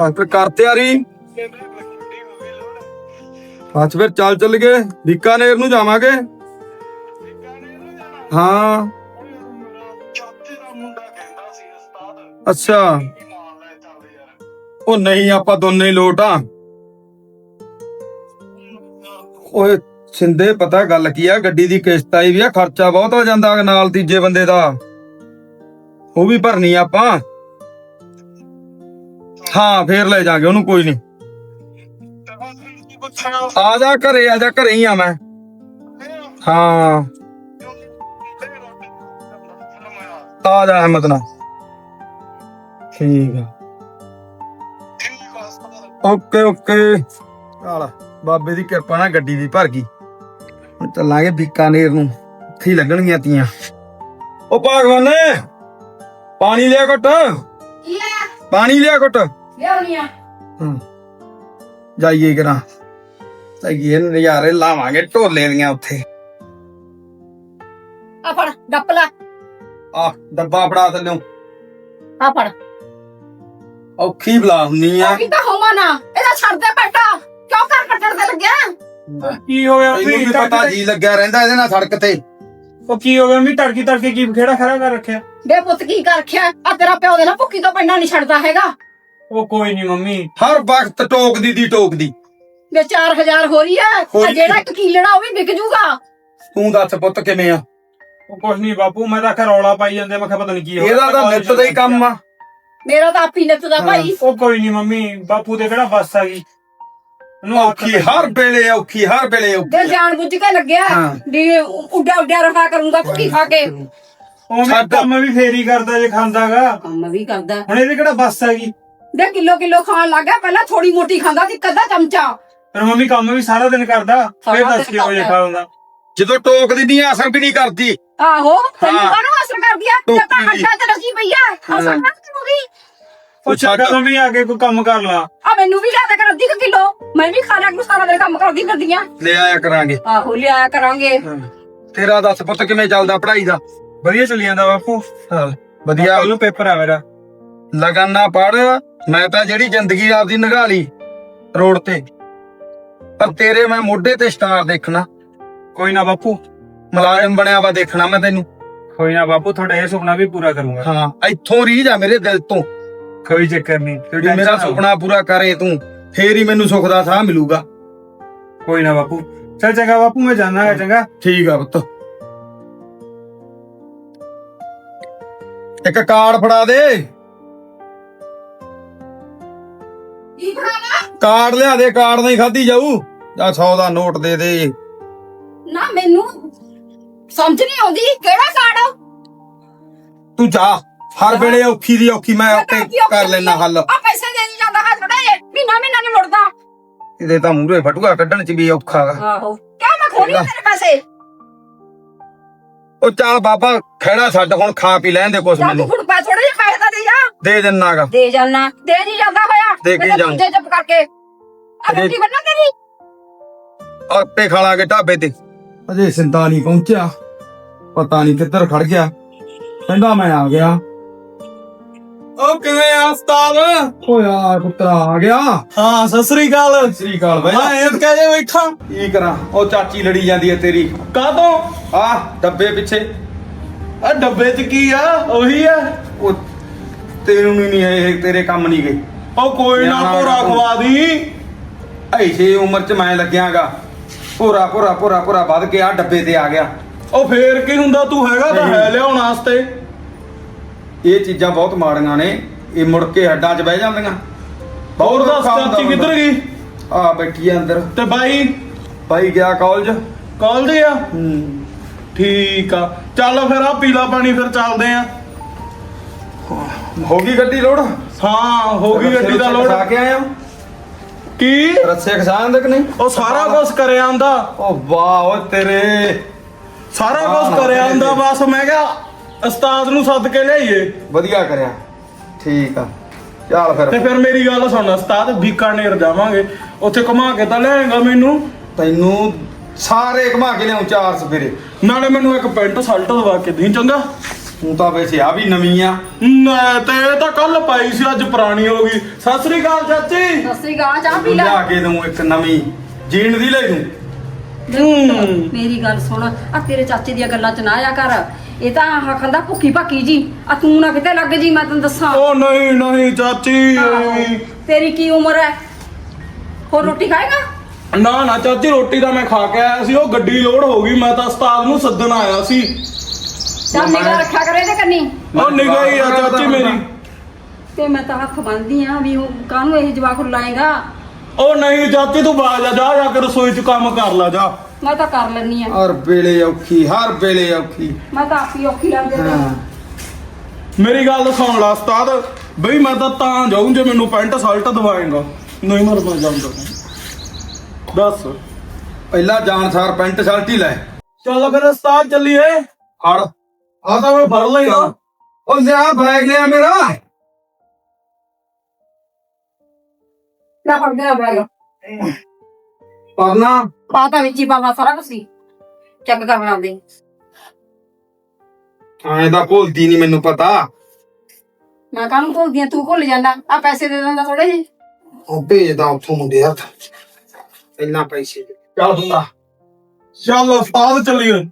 H: ਹਾਂ
G: ਫਿਰ ਕਰ ਤਿਆਰੀ। ਅੱਜ ਫਿਰ ਚੱਲ ਚੱਲ ਗਏ ਬੀਕਾਨੇਰ ਨੂੰ ਜਾਵਾਂਗੇ। ਹਾਂ।
H: ਚਾਚੇ ਦਾ ਮੁੰਡਾ ਕਹਿੰਦਾ ਸੀ ਉਸਤਾਦ।
G: ਅੱਛਾ।
H: ਲੈ ਯਾਰ।
G: ਉਹ ਨਹੀਂ ਆਪਾਂ ਦੋਨੇ ਹੀ ਲੋਟ ਆ। ਓਏ ਸਿੰਦੇ ਪਤਾ ਗੱਲ ਕੀ ਆ? ਗੱਡੀ ਦੀ ਕਿਸ਼ਤ ਆਈ ਵੀ ਆ ਖਰਚਾ ਬਹੁਤ ਹੋ ਜਾਂਦਾ ਨਾਲ ਤੀਜੇ ਬੰਦੇ ਦਾ। ਉਹ ਵੀ ਭਰਨੀ ਆ ਆਪਾਂ। ਹਾਂ ਫੇਰ ਲੈ ਜਾਾਂਗੇ ਉਹਨੂੰ ਕੋਈ ਨਹੀਂ।
H: ਤੇ ਬਸ ਫਿਰ ਕੀ ਪੁੱਛ
G: ਆ ਜਾ ਘਰੇ ਆ ਜਾ ਘਰੇ ਹੀ ਆ ਮੈਂ। ਹਾਂ। ਆ ਜਾ ਅਹਿਮਦ ਨਾਲ। ਠੀਕ ਆ। Okay okay. ਚੱਲ ਬਾਬੇ ਦੀ ਕਿਰਪਾ ਨਾਲ ਗੱਡੀ ਵੀ ਭਰ ਗਈ। ਹੁਣ ਚੱਲਾਂਗੇ ਬੀਕਾਨੇਰ ਨੂੰ। ਇੱਥੇ ਹੀ ਲੱਗਣਗੀਆਂ ਤੀਆਂ। ਉਹ ਭਗਵਾਨ ਪਾਣੀ ਲਿਆ ਘੁੱਟ। ਪਾਣੀ ਲਿਆ ਘੁੱਟ।
C: ਲਿਆਉਣੀ ਆ।
G: ਹਾਂ। ਜਾਈਏ ਕਰਾਂ। ਜਾਈਏ ਨਜ਼ਾਰੇ ਲਾਵਾਂਗੇ ਢੋਲੇ ਦੀਆਂ ਉੱਥੇ।
C: ਆ ਫੜ ਡੱਪ ਲੈ।
G: ਆ ਡੱਬਾ ਫੜਾ ਥੱਲਿਓ।
C: ਆ ਫੜ।
G: ਔਖੀ ਬਲਾ ਹੁੰਨੀ ਆ।
C: ਕੀ ਤਾਂ ਹੋਵਾਂ ਨਾ। ਇਹਦਾ ਛੱਡ ਦੇ ਬੇਟਾ। ਕਿਉਂ ਕਰ ਕੱਟਣ ਤੇ ਲੱਗਿਆ?
A: ਕੀ ਹੋ ਗਿਆ?
G: ਤੈਨੂੰ ਵੀ ਪਤਾ ਜੀ ਲੱਗਿਆ ਰਹਿੰਦਾ ਇਹਦੇ ਨਾਲ ਸੜਕ ਤੇ।
A: ਉਹ ਕੀ ਹੋ ਗਿਆ? ਮੰਮੀ ਤੜਕੀ ਤੜਕੇ ਕੀ ਖੇੜਾ ਖੜਾ ਕਰ ਰੱਖਿਆ?
C: ਬੇ ਪੁੱਤ ਕੀ ਕਰ ਰੱਖਿਆ? ਆ ਤੇਰਾ ਪਿਓ ਦੇ ਨਾ ਭੁੱਕੀ ਤੋਂ ਪੈਣਾ ਨਹੀਂ ਛੱਡਦਾ ਹੈਗਾ।
A: ਉਹ ਕੋਈ ਨਹੀਂ ਮੰਮੀ।
G: ਹਰ ਵਕਤ ਟੋਕਦੀ ਦੀ ਟੋਕਦੀ।
C: ਵੇ 4000 ਹੋ ਰਹੀ ਹੈ। ਆ ਜਿਹੜਾ ਇੱਕ ਕੀਲੜਾ ਉਹ ਵੀ ਵਿਕ ਜੂਗਾ।
G: ਤੂੰ ਦੱਸ ਪੁੱਤ ਕਿਵੇਂ ਆ?
A: ਉਹ ਕੁਛ ਨਹੀਂ ਬਾਪੂ ਮੈਂ ਤਾਂ ਰੌਲਾ ਪਾਈ ਜਾਂਦੇ ਮੈਂ ਕਿਹਾ ਪਤਾ ਨਹੀਂ ਕੀ ਹੋ
G: ਇਹਦਾ ਤਾਂ ਨਿੱਤ ਦਾ ਹੀ ਕੰਮ ਆ।
C: ਮੇਰਾ ਤਾਂ ਆਪੀ ਨਿੱਤ ਦਾ ਭਾਈ।
A: ਉਹ ਕੋਈ ਨਹੀਂ ਮੰਮੀ ਬਾਪੂ ਦੇ ਕਿਹੜਾ ਬੱਸ ਆ ਗਈ। ਉਹਨੂੰ
G: ਔਖੀ ਹਰ ਵੇਲੇ ਔਖੀ ਹਰ ਵੇਲੇ ਔਖੀ।
C: ਦੇ ਜਾਣ ਬੁੱਝ ਕੇ ਲੱਗਿਆ
G: ਹਾਂ।
C: ਵੀ ਉੱਡਿਆ ਉੱਡਿਆ ਰਹਾ ਕਰੂੰਗਾ ਭੁੱਕੀ ਖਾ ਕੇ।
A: ਉਹ ਮੈਂ
G: ਛੱਡ।
A: ਕੰਮ ਵੀ ਫੇਰੀ ਕਰਦਾ ਜੇ ਖਾਂਦਾਗਾ।
C: ਕੰਮ ਵੀ ਕਰਦਾ।
A: ਹੁਣ ਇਹਦੀ ਕਿਹੜਾ ਬੱਸ ਹੈਗੀ
C: ਦੇ ਕਿਲੋ ਕਿਲੋ ਖਾਣ ਲੱਗਾ ਪਹਿਲਾਂ ਥੋੜੀ ਮੋਟੀ ਖਾਂਦਾ ਸੀ ਕੱਦਾ ਚਮਚਾ।
A: ਫਿਰ ਮੰਮੀ ਕੰਮ ਵੀ ਸਾਰਾ ਦਿਨ ਕਰਦਾ ਫਿਰ
C: ਸਾਰਾ
A: ਦੱਸ
C: ਦਿਨ
A: ਕੀ ਹੋ ਜੇ
C: ਕਰਦਾ।
A: ਖਾਉਂਦਾ
G: ਜਦੋਂ ਟੋਕਦੀ ਨਹੀਂ ਅਸਰ ਵੀ ਨਹੀਂ ਕਰਦੀ।
C: ਆਹੋ ਤੈਨੂੰ
G: ਹਾਂ।
C: ਕਾਹਨੂੰ ਅਸਰ ਕਰ ਗਿਆ? ਤੇ ਤਾਂ
G: ਟੋਕੀ ਦੀ।
C: ਹੱਡਾਂ ਤੇ ਰਸੀ ਪਈ ਆ ਅਸਰ
G: ਹਾਂ।
C: ਕਰ ਤੂੰ
A: ਉਹ ਛੱਡ। ਮੰਮੀ ਆ ਕੇ ਕੋਈ ਕੰਮ ਕਰ ਲਾ।
C: ਆ ਮੈਨੂੰ ਵੀ ਲਿਆਦਾ ਕਰ ਅੱਧੀ ਕੁ ਕਿਲੋ। ਮੈਂ ਵੀ ਖਾ ਲਿਆ ਕਰੂ ਸਾਰਾ ਦਿਨ ਕੰਮ ਕਰਦੀ ਫਿਰਦੀਆਂ।
G: ਲੈ ਆਇਆ ਕਰਾਂਗੇ।
C: ਆਹੋ ਲਿਆਇਆ ਕਰਾਂਗੇ।
G: ਤੇਰਾ ਦੱਸ ਪੁੱਤ ਕਿਵੇਂ ਚੱਲਦਾ ਪੜ੍ਹਾਈ ਦਾ?
A: ਵਧੀਆ ਚੱਲੀ ਜਾਂਦਾ ਬਾਪੂ।
G: ਵਧੀਆ।
A: ਕੱਲ ਨੂੰ ਪੇਪਰ ਆ ਮੇਰਾ।
G: ਲਗਨ ਨਾ ਪੜ ਮੈਂ ਤਾਂ ਜਿਹੜੀ ਜ਼ਿੰਦਗੀ ਆਪਦੀ ਨਿਗਾਹ ਲਈ ਰੋਡ ਤੇ। ਪਰ ਤੇਰੇ ਮੈਂ ਮੋਢੇ ਤੇ ਸਟਾਰ ਦੇਖਣਾ।
A: ਕੋਈ ਨਾ ਬਾਪੂ
G: ਮੁਲਾਜ਼ਮ ਬਣਿਆ ਵਾ ਦੇਖਣਾ ਮੈਂ ਤੈਨੂੰ।
A: ਕੋਈ ਨਾ ਬਾਪੂ ਤੁਹਾਡਾ ਇਹ ਸੁਪਨਾ ਵੀ ਪੂਰਾ ਕਰੂੰਗਾ।
G: ਹਾਂ ਇੱਥੋਂ ਰੀਝ ਆ ਮੇਰੇ ਦਿਲ ਤੋਂ।
A: ਕੋਈ ਚੱਕਰ ਨਹੀਂ ਤੂੰ
G: ਜੇ ਮੇਰਾ
A: tension ਨਾ ਲਓ।
G: ਸੁਪਨਾ ਪੂਰਾ ਕਰੇ ਤੂੰ ਫੇਰ ਹੀ ਮੈਨੂੰ ਸੁੱਖ ਦਾ ਸਾਹ ਮਿਲੂਗਾ।
A: ਕੋਈ ਨਾ ਬਾਪੂ। ਚੱਲ ਚੰਗਾ ਬਾਪੂ ਮੈਂ ਜਾਣਾ ਹੈ ਚੰਗਾ।
G: ਠੀਕ ਆ ਪੁੱਤ। ਇੱਕ ਕਾਰਡ ਫੜਾ ਦੇ।
C: ਕੀ ਬਣਾਵਾ
G: ਕਾਰਡ ਲਿਆ ਦੇ ਕਾਰਡ ਨਹੀਂ ਖਾਦੀ ਜਾਊ। ਜਾਂ 100 ਦਾ ਨੋਟ ਦੇ ਦੇ।
C: ਨਾ ਮੈਨੂੰ ਸਮਝ ਨਹੀਂ ਆਉਂਦੀ? ਕਿਹੜਾ ਕਾਰਡ
G: ਤੂੰ ਜਾ। ਹਰ ਵੇਲੇ ਔਖੀ ਦੀ ਔਖੀ ਮੈਂ ਆਪੇ ਕਰ ਲੈਣਾ ਹੱਲ।
C: ਆ ਪੈਸੇ ਦੇ ਨਹੀਂ ਜਾਂਦਾ ਹੈ ਥੋੜਾ ਇਹ ਮਹੀਨਾ ਮਹੀਨਾ ਨਹੀਂ ਮੁੜਦਾ।
G: ਇਹਦੇ ਤਾਂ ਮੂਹਰੇ ਫਟੂਆ ਕੱਢਣ ਚ ਵੀ ਔਖਾ ਗਾ।
C: ਆਹੋ। ਕਿਆ ਮੈਂ ਖੋਲੀ ਤੇਰੇ ਪੈਸੇ?
G: ਉਹ ਚੱਲ ਬਾਬਾ ਖਹਿੜਾ ਛੱਡ ਹੁਣ ਖਾ ਪੀ ਲੈਣ ਦੇ ਕੁਛ
C: ਜਾਂ
G: ਮੈਨੂੰ।
C: ਹੁਣ ਪੈ ਥੋੜੇ ਜਿਹੇ ਪੈਸੇ ਤਾਂ ਦੇ ਜਾ।
G: ਦੇ ਦਿੰਨਾਗਾ
C: ਦੇ ਜਾਣਾ ਦੇ ਨਹੀਂ ਜਾਂਦਾ ਹੋਇਆ।
G: ਦੇ ਕੇ।
C: ਦੂਜੇ ਚੁੱਪ ਕਰਕੇ। ਆ
G: ਦੇ-
C: ਰੋਟੀ ਬੰਨਾ ਤੇਰੀ।
G: ਆਪੇ ਖਾ ਲਾਂਗੇ ਢਾਬੇ ਤੇ। ਅਜੇ ਸਿੰਦਾ ਨਹੀਂ ਪਹੁੰਚਿਆ। ਪਤਾ ਨਹੀਂ ਕਿੱਧਰ ਖੜ ਗਿਆ। ਕਹਿੰਦਾ ਮੈਂ ਆ ਗਿਆ।
A: ਉਹ ਕਿਵੇਂ ਆ ਉਸਤਾਦ?
G: ਓ ਯਾਰ ਪੁੱਤਰਾ ਆ ਗਿਆ।
A: ਹਾਂ ਸਤਿ ਸ੍ਰੀ ਅਕਾਲ।
G: ਸ੍ਰੀ ਅਕਾਲ ਬਾਈ।
A: ਹਾਂ ਇਹ ਕਹਿ ਜੇ ਬੈਠਾ
G: ਕੀ ਕਰਾਂ? ਉਹ ਚਾਚੀ ਲੜੀ ਜਾਂਦੀ ਹੈ ਤੇਰੀ।
A: ਕਾਦੋਂ
G: ਆ ਡੱਬੇ ਪਿੱਛੇ।
A: ਆ ਡੱਬੇ 'ਚ ਕੀ ਆ? ਉਹੀ ਆ।
G: ਉਹ ਤੈਨੂੰ ਨਹੀਂ ਇਹ ਤੇਰੇ ਕੰਮ ਨਹੀਂ ਗਏ
A: ਉਹ ਕੋਈ ਨਾ
G: ਨਿਆਣਾ
A: ਭੋਰਾ
G: ਕੰਮ।
A: ਖਵਾ ਦੀ।
G: ਐਸੇ ਉਮਰ ਚ ਮੈਂ ਲੱਗਿਆਗਾ। ਪੂਰਾ ਪੂਰਾ ਪੂਰਾ ਪੂਰਾ ਵੱਧ ਕੇ ਆ ਡੱਬੇ ਤੇ ਆ ਗਿਆ।
A: ਉਹ ਫੇਰ ਕੀ ਹੁੰਦਾ ਤੂੰ ਹੈਗਾ ਤਾਂ ਹੈ ਲਿਆਉਣ ਵਾਸਤੇ।
G: ਇਹ ਚੀਜ਼ਾਂ ਬਹੁਤ ਮਾੜੀਆਂ ਨੇ ਇਹ ਮੁੜ ਕੇ ਹੱਡਾਂ 'ਚ ਬਹਿ ਜਾਂਦੀਆਂ।
A: ਹੋਰ ਦੱਸ
G: ਔਖਾ ਹੁੰਦਾ
A: ਚਾਚੀ ਕਿੱਧਰ ਗਈ?
G: ਆ ਬੈਠੀ ਆ ਅੰਦਰ।
A: ਤੇ ਬਾਈ?
G: ਭਾਈ ਗਿਆ ਕਾਲਜ।
A: ਕਾਲ ਦੇ ਆ
G: ਹੂੰ।
A: ਠੀਕ ਆ। ਚੱਲ ਫਿਰ ਆ ਪੀਲਾ ਪਾਣੀ ਫਿਰ ਚੱਲਦੇ ਆ।
G: ਹੋ ਗਈ ਗੱਡੀ ਲੋੜ
A: ਹਾਂ ਹੋ ਗਈ ਗੱਡੀ ਦਾ ਲੋਡ।
G: ਖਾ ਕੇ ਆਇਆ।
A: ਕੀ?
G: ਰੱਸੇ ਖਸਾਨ ਦੇ ਕਿ ਨਹੀਂ?
A: ਉਹ ਸਾਰਾ ਕੁਝ ਕਰਿਆ ਆਂਦਾ
G: ਉਹ ਵਾਹ ਓ ਤੇਰੇ।
A: ਸਾਰਾ ਕੁਝ ਕਰਿਆ ਆਂਦਾ ਬਸ ਮੈਂ ਕਿਹਾ ਉਸਤਾਦ ਨੂੰ ਸੱਦ ਕੇ ਲਿਆਈਏ।
G: ਵਧੀਆ ਕਰਿਆ। ਠੀਕ ਆ। ਚੱਲ
A: ਤੇ
G: ਫਿਰ
A: ਫਿਰ ਮੇਰੀ ਗੱਲ ਸੁਣ ਉਸਤਾਦ ਬੀਕਾਨੇਰ ਜਾਵਾਂਗੇ। ਉੱਥੇ ਘੁਮਾ ਕੇ ਤਾਂ ਲਿਆਏਗਾ ਮੈਨੂੰ।
G: ਤੈਨੂੰ ਸਾਰੇ ਘੁਮਾ ਕੇ ਲਿਆਉਂ ਚਾਰ ਸਵੇਰੇ।
A: ਨਾਲੇ ਮੈਨੂੰ ਇੱਕ ਪੈਂਟ ਸ਼ਰਟ ਦਵਾ ਕੇ ਦੇ ਚੰਗਾ?
G: ਤੂੰ ਤਾਂ ਵੈਸੇ ਆ ਵੀ ਨਵੀਂ ਆ।
A: ਨਾ ਤੇ ਇਹ ਤਾਂ ਕੱਲ ਪਾਈ ਸੀ ਅੱਜ ਪੁਰਾਣੀ ਹੋ ਗਈ। ਸਤਿ ਸ੍ਰੀ ਅਕਾਲ ਚਾਚੀ।
C: ਸਤਿ ਸ੍ਰੀ ਅਕਾਲ ਚਾਹ ਪੀ ਲੈ।
G: ਲਿਆ ਕੇ ਦਊਂ ਇੱਕ ਨਵੀਂ। ਜੀਣ ਦੀ ਲੈ ਦੂੰ
A: ਹੂੰ।
C: ਮੇਰੀ ਗੱਲ ਸੁਣ ਆ ਤੇਰੇ ਚਾਚੇ ਦੀਆਂ ਗੱਲਾਂ ਚ ਨਾ ਆਇਆ ਕਰ। ਇਹ ਤਾਂ ਆਹ ਖਾਂਦਾ ਭੁੱਖੀ ਭਾਕੀ ਜੀ। ਆ ਤੂੰ ਨਾ ਕਿਤੇ ਲੱਗ ਜੀ ਮੈਂ ਤੈਨੂੰ ਦੱਸਾਂ।
A: ਉਹ ਨਹੀਂ ਨਹੀਂ ਚਾਚੀ।
C: ਆਹੋ। ਤੇਰੀ ਕੀ ਉਮਰ ਹੈ ਹੋਰ ਰੋਟੀ ਖਾਏਗਾ?
A: ਨਾ ਨਾ ਚਾਚੀ ਰੋਟੀ ਤਾਂ ਮੈਂ ਖਾ ਕੇ ਆਇਆ ਸੀ। ਉਹ ਗੱਡੀ ਲੋਡ ਹੋ ਗਈ। ਮੈਂ ਤਾਂ ਉਸਤਾਦ ਨੂੰ ਸੱਦਣ ਆਇਆ ਸੀ।
C: ਚੱਲ ਨਿਗਾਹ ਰੱਖਿਆ ਕਰ ਇਹਦੇ ਕੰਨੀ।
A: ਉਹ ਨਿਗਾਹੀ ਆ ਚਾਚੀ ਮੇਰੀ।
C: ਤੇ ਮੈਂ ਤਾਂ ਹੱਥ ਬੰਨਦੀ ਆ ਵੀ ਉਹ ਕਾਹਨੂੰ ਇਹ ਜਵਾਕ ਲਾਏਗਾ
H: ਉਹ ਨਹੀਂ ਚਾਚੀ ਤੂੰ ਬਾਜ ਜਾ ਜਾ ਜਾ ਕੇ ਰਸੋਈ 'ਚ ਕੰਮ ਕਰ ਲੈ ਜਾ।
C: ਮੈਂ ਤਾਂ ਕਰ ਲੈਣੀ ਆ।
G: ਹਰ ਵੇਲੇ ਔਖੀ ਹਰ ਵੇਲੇ ਔਖੀ।
C: ਮੈਂ ਤਾਂ ਆਪੀ ਔਖੀ ਲੱਗਦੀ
G: ਹਾਂ।
H: ਮੇਰੀ ਗੱਲ ਸੁਣ ਲੈ ਉਸਤਾਦ ਬਈ ਮੈਂ ਤਾਂ ਤਾਂ ਜਾਊਂ ਜੇ ਮੈਨੂੰ ਪੈਂਟ ਸ਼ਰਟ ਦਵਾਏਗਾ। ਨਹੀਂ ਮਰ ਮੈਂ ਜਾਂਦਾ। ਦੱਸ।
G: ਪਹਿਲਾਂ ਜਾਣਸਾਰ ਪੈਂਟ ਸ਼ਰਟ ਹੀ ਲੈ।
H: ਚੱਲ ਫਿਰ ਉਸਤਾਦ ਚੱਲੀਏ।
G: ਹੜ
H: ਆ ਤਾਂ ਮੈਂ ਫੜ ਲੈਗਾ
G: ਉਹ ਲਿਆ ਬੈਗ ਲਿਆ ਮੇਰਾ।
C: ਨਾ ਫੜ ਗਿਆ ਬੈਗ।
G: ਪਰਨਾ।
C: ਪਾਤਾ ਵਿੱਚ ਹੀ ਬਾਬਾ ਸਾਰਾ ਕੁਝ ਸੀ ਚੈੱਕ ਕਰ ਬਣਾਉਂਦੇ
G: ਐਂ ਤਾਂ ਭੁੱਲਦੀ ਨਹੀਂ ਮੈਨੂੰ ਪਤਾ।
C: ਮੈਂ ਕਾਹਨੂੰ ਭੁੱਲਦੀ ਆ? ਤੂੰ ਭੁੱਲ ਜਾਂਦਾ। ਆ ਪੈਸੇ ਦੇ ਦਿੰਦਾ ਥੋੜੇ ਜਿਹੇ।
G: ਉਹ ਭੇਜਦਾ ਉੱਥੋਂ ਮੁੰਡੇ ਹੱਥ। ਇੰਨਾ ਪੈਸੇ ਦੇ।
H: ਚੱਲ ਬੰਦਾ ਚੱਲ ਉਸਤਾਦ ਚੱਲੀਏ।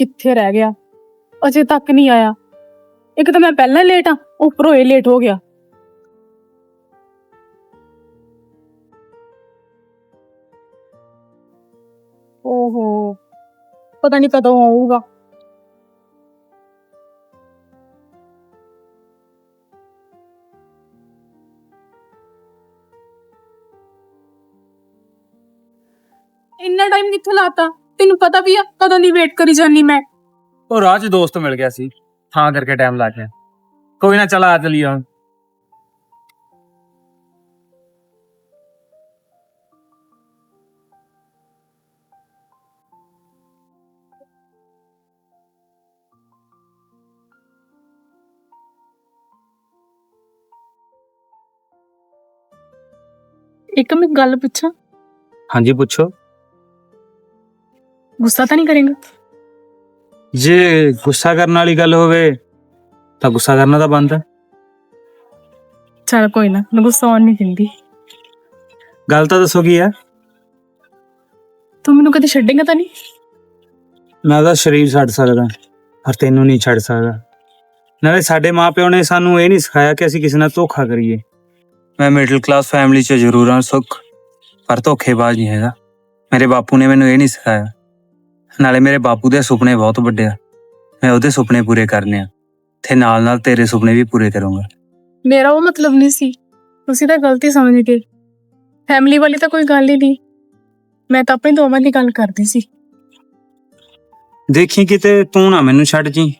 B: ਕਿੱਥੇ ਰਹਿ ਗਿਆ? ਅਜੇ ਤੱਕ ਨਹੀਂ ਆਇਆ। ਇੱਕ ਤਾਂ ਮੈਂ ਪਹਿਲਾਂ ਲੇਟ ਆ ਉੱਪਰੋਂ ਇਹ ਲੇਟ ਹੋ ਗਿਆ। ਓਹੋ, ਪਤਾ ਨਹੀਂ ਕਦੋਂ ਆਊਗਾ। ਇੰਨਾ ਟਾਈਮ ਕਿੱਥੇ ਲਾਤਾ? ਤੈਨੂੰ ਪਤਾ ਵੀ ਆ ਕਦੋਂ ਦੀ ਵੇਟ ਕਰੀ ਜਾਨੀ ਮੈਂ।
A: ਉਹ ਰਾਹ 'ਚ ਦੋਸਤ ਮਿਲ ਗਿਆ ਸੀ ਥਾਂ ਕਰਕੇ ਟਾਈਮ ਲੱਗ ਗਿਆ। ਕੋਈ ਨਾ ਚਲਾ ਆ ਚਲੀ ਹੁਣ।
B: ਇੱਕ ਮੈਂ ਗੱਲ ਪੁੱਛਾਂ?
A: ਹਾਂਜੀ ਪੁੱਛੋ।
B: ਗੁੱਸਾ ਤਾਂ ਨਹੀਂ ਕਰੇਗਾ?
A: ਜੇ ਗੁੱਸਾ ਕਰਨ ਵਾਲੀ ਗੱਲ ਹੋਵੇ ਤਾਂ ਗੁੱਸਾ ਕਰਨਾ ਤਾਂ ਬੰਦ ਹੈ।
B: ਚਲ ਕੋਈ ਨਾ ਮੈਂ ਗੁੱਸਾ ਆਉਣ ਨਹੀਂ ਦਿੰਦੀ।
A: ਗੱਲ ਤਾਂ ਦੱਸੋ ਕੀ ਹੈ?
B: ਤੂੰ ਮੈਨੂੰ ਕਦੇ ਛੱਡੇਗਾ ਤਾਂ ਨਹੀਂ?
A: ਮੈਂ ਤਾਂ ਸਰੀਰ ਛੱਡ ਸਕਦਾ ਪਰ ਤੈਨੂੰ ਨਹੀਂ ਛੱਡ ਸਕਦਾ। ਨਾਲੇ ਸਾਡੇ ਮਾਪਿਓ ਨੇ ਸਾਨੂੰ ਇਹ ਨਹੀਂ ਸਿਖਾਇਆ ਕਿ ਅਸੀਂ ਕਿਸੇ ਨਾਲ ਧੋਖਾ ਕਰੀਏ। ਮੈਂ ਮਿਡਲ ਕਲਾਸ ਫੈਮਿਲੀ 'ਚ ਜ਼ਰੂਰ ਹਾਂ ਸੁੱਖ ਪਰ ਧੋਖੇਬਾਜ਼ ਨਹੀਂ ਹੈਗਾ। ਮੇਰੇ ਬਾਪੂ ਨੇ ਮੈਨੂੰ ਇਹ ਨਹੀਂ ਸਿਖਾਇਆ। ਨਾਲੇ ਮੇਰੇ ਬਾਪੂ ਦੇ ਸੁਪਨੇ ਬਹੁਤ ਵੱਡੇ ਆ। ਮੈਂ ਉਹਦੇ ਸੁਪਨੇ ਪੂਰੇ ਕਰਨੇ ਆ ਤੇ ਨਾਲ ਨਾਲ ਤੇਰੇ ਸੁਪਨੇ ਵੀ ਪੂਰੇ ਕਰੂੰਗਾ।
B: ਮੇਰਾ ਉਹ ਮਤਲਬ ਨਹੀਂ ਸੀ। ਤੁਸੀਂ ਤਾਂ ਗਲਤੀ ਸਮਝ ਗਏ। ਫੈਮਿਲੀ ਵਾਲੀ ਤਾਂ ਕੋਈ ਗੱਲ ਹੀ ਨਹੀਂ। ਮੈਂ ਤਾਂ ਆਪਣੇ ਦੋਵਾਂ ਦੀ ਗੱਲ ਕਰਦੀ ਸੀ।
A: ਦੇਖੀ ਕਿਤੇ ਤੂੰ ਨਾ ਮੈਨੂੰ ਛੱਡ ਜੀ।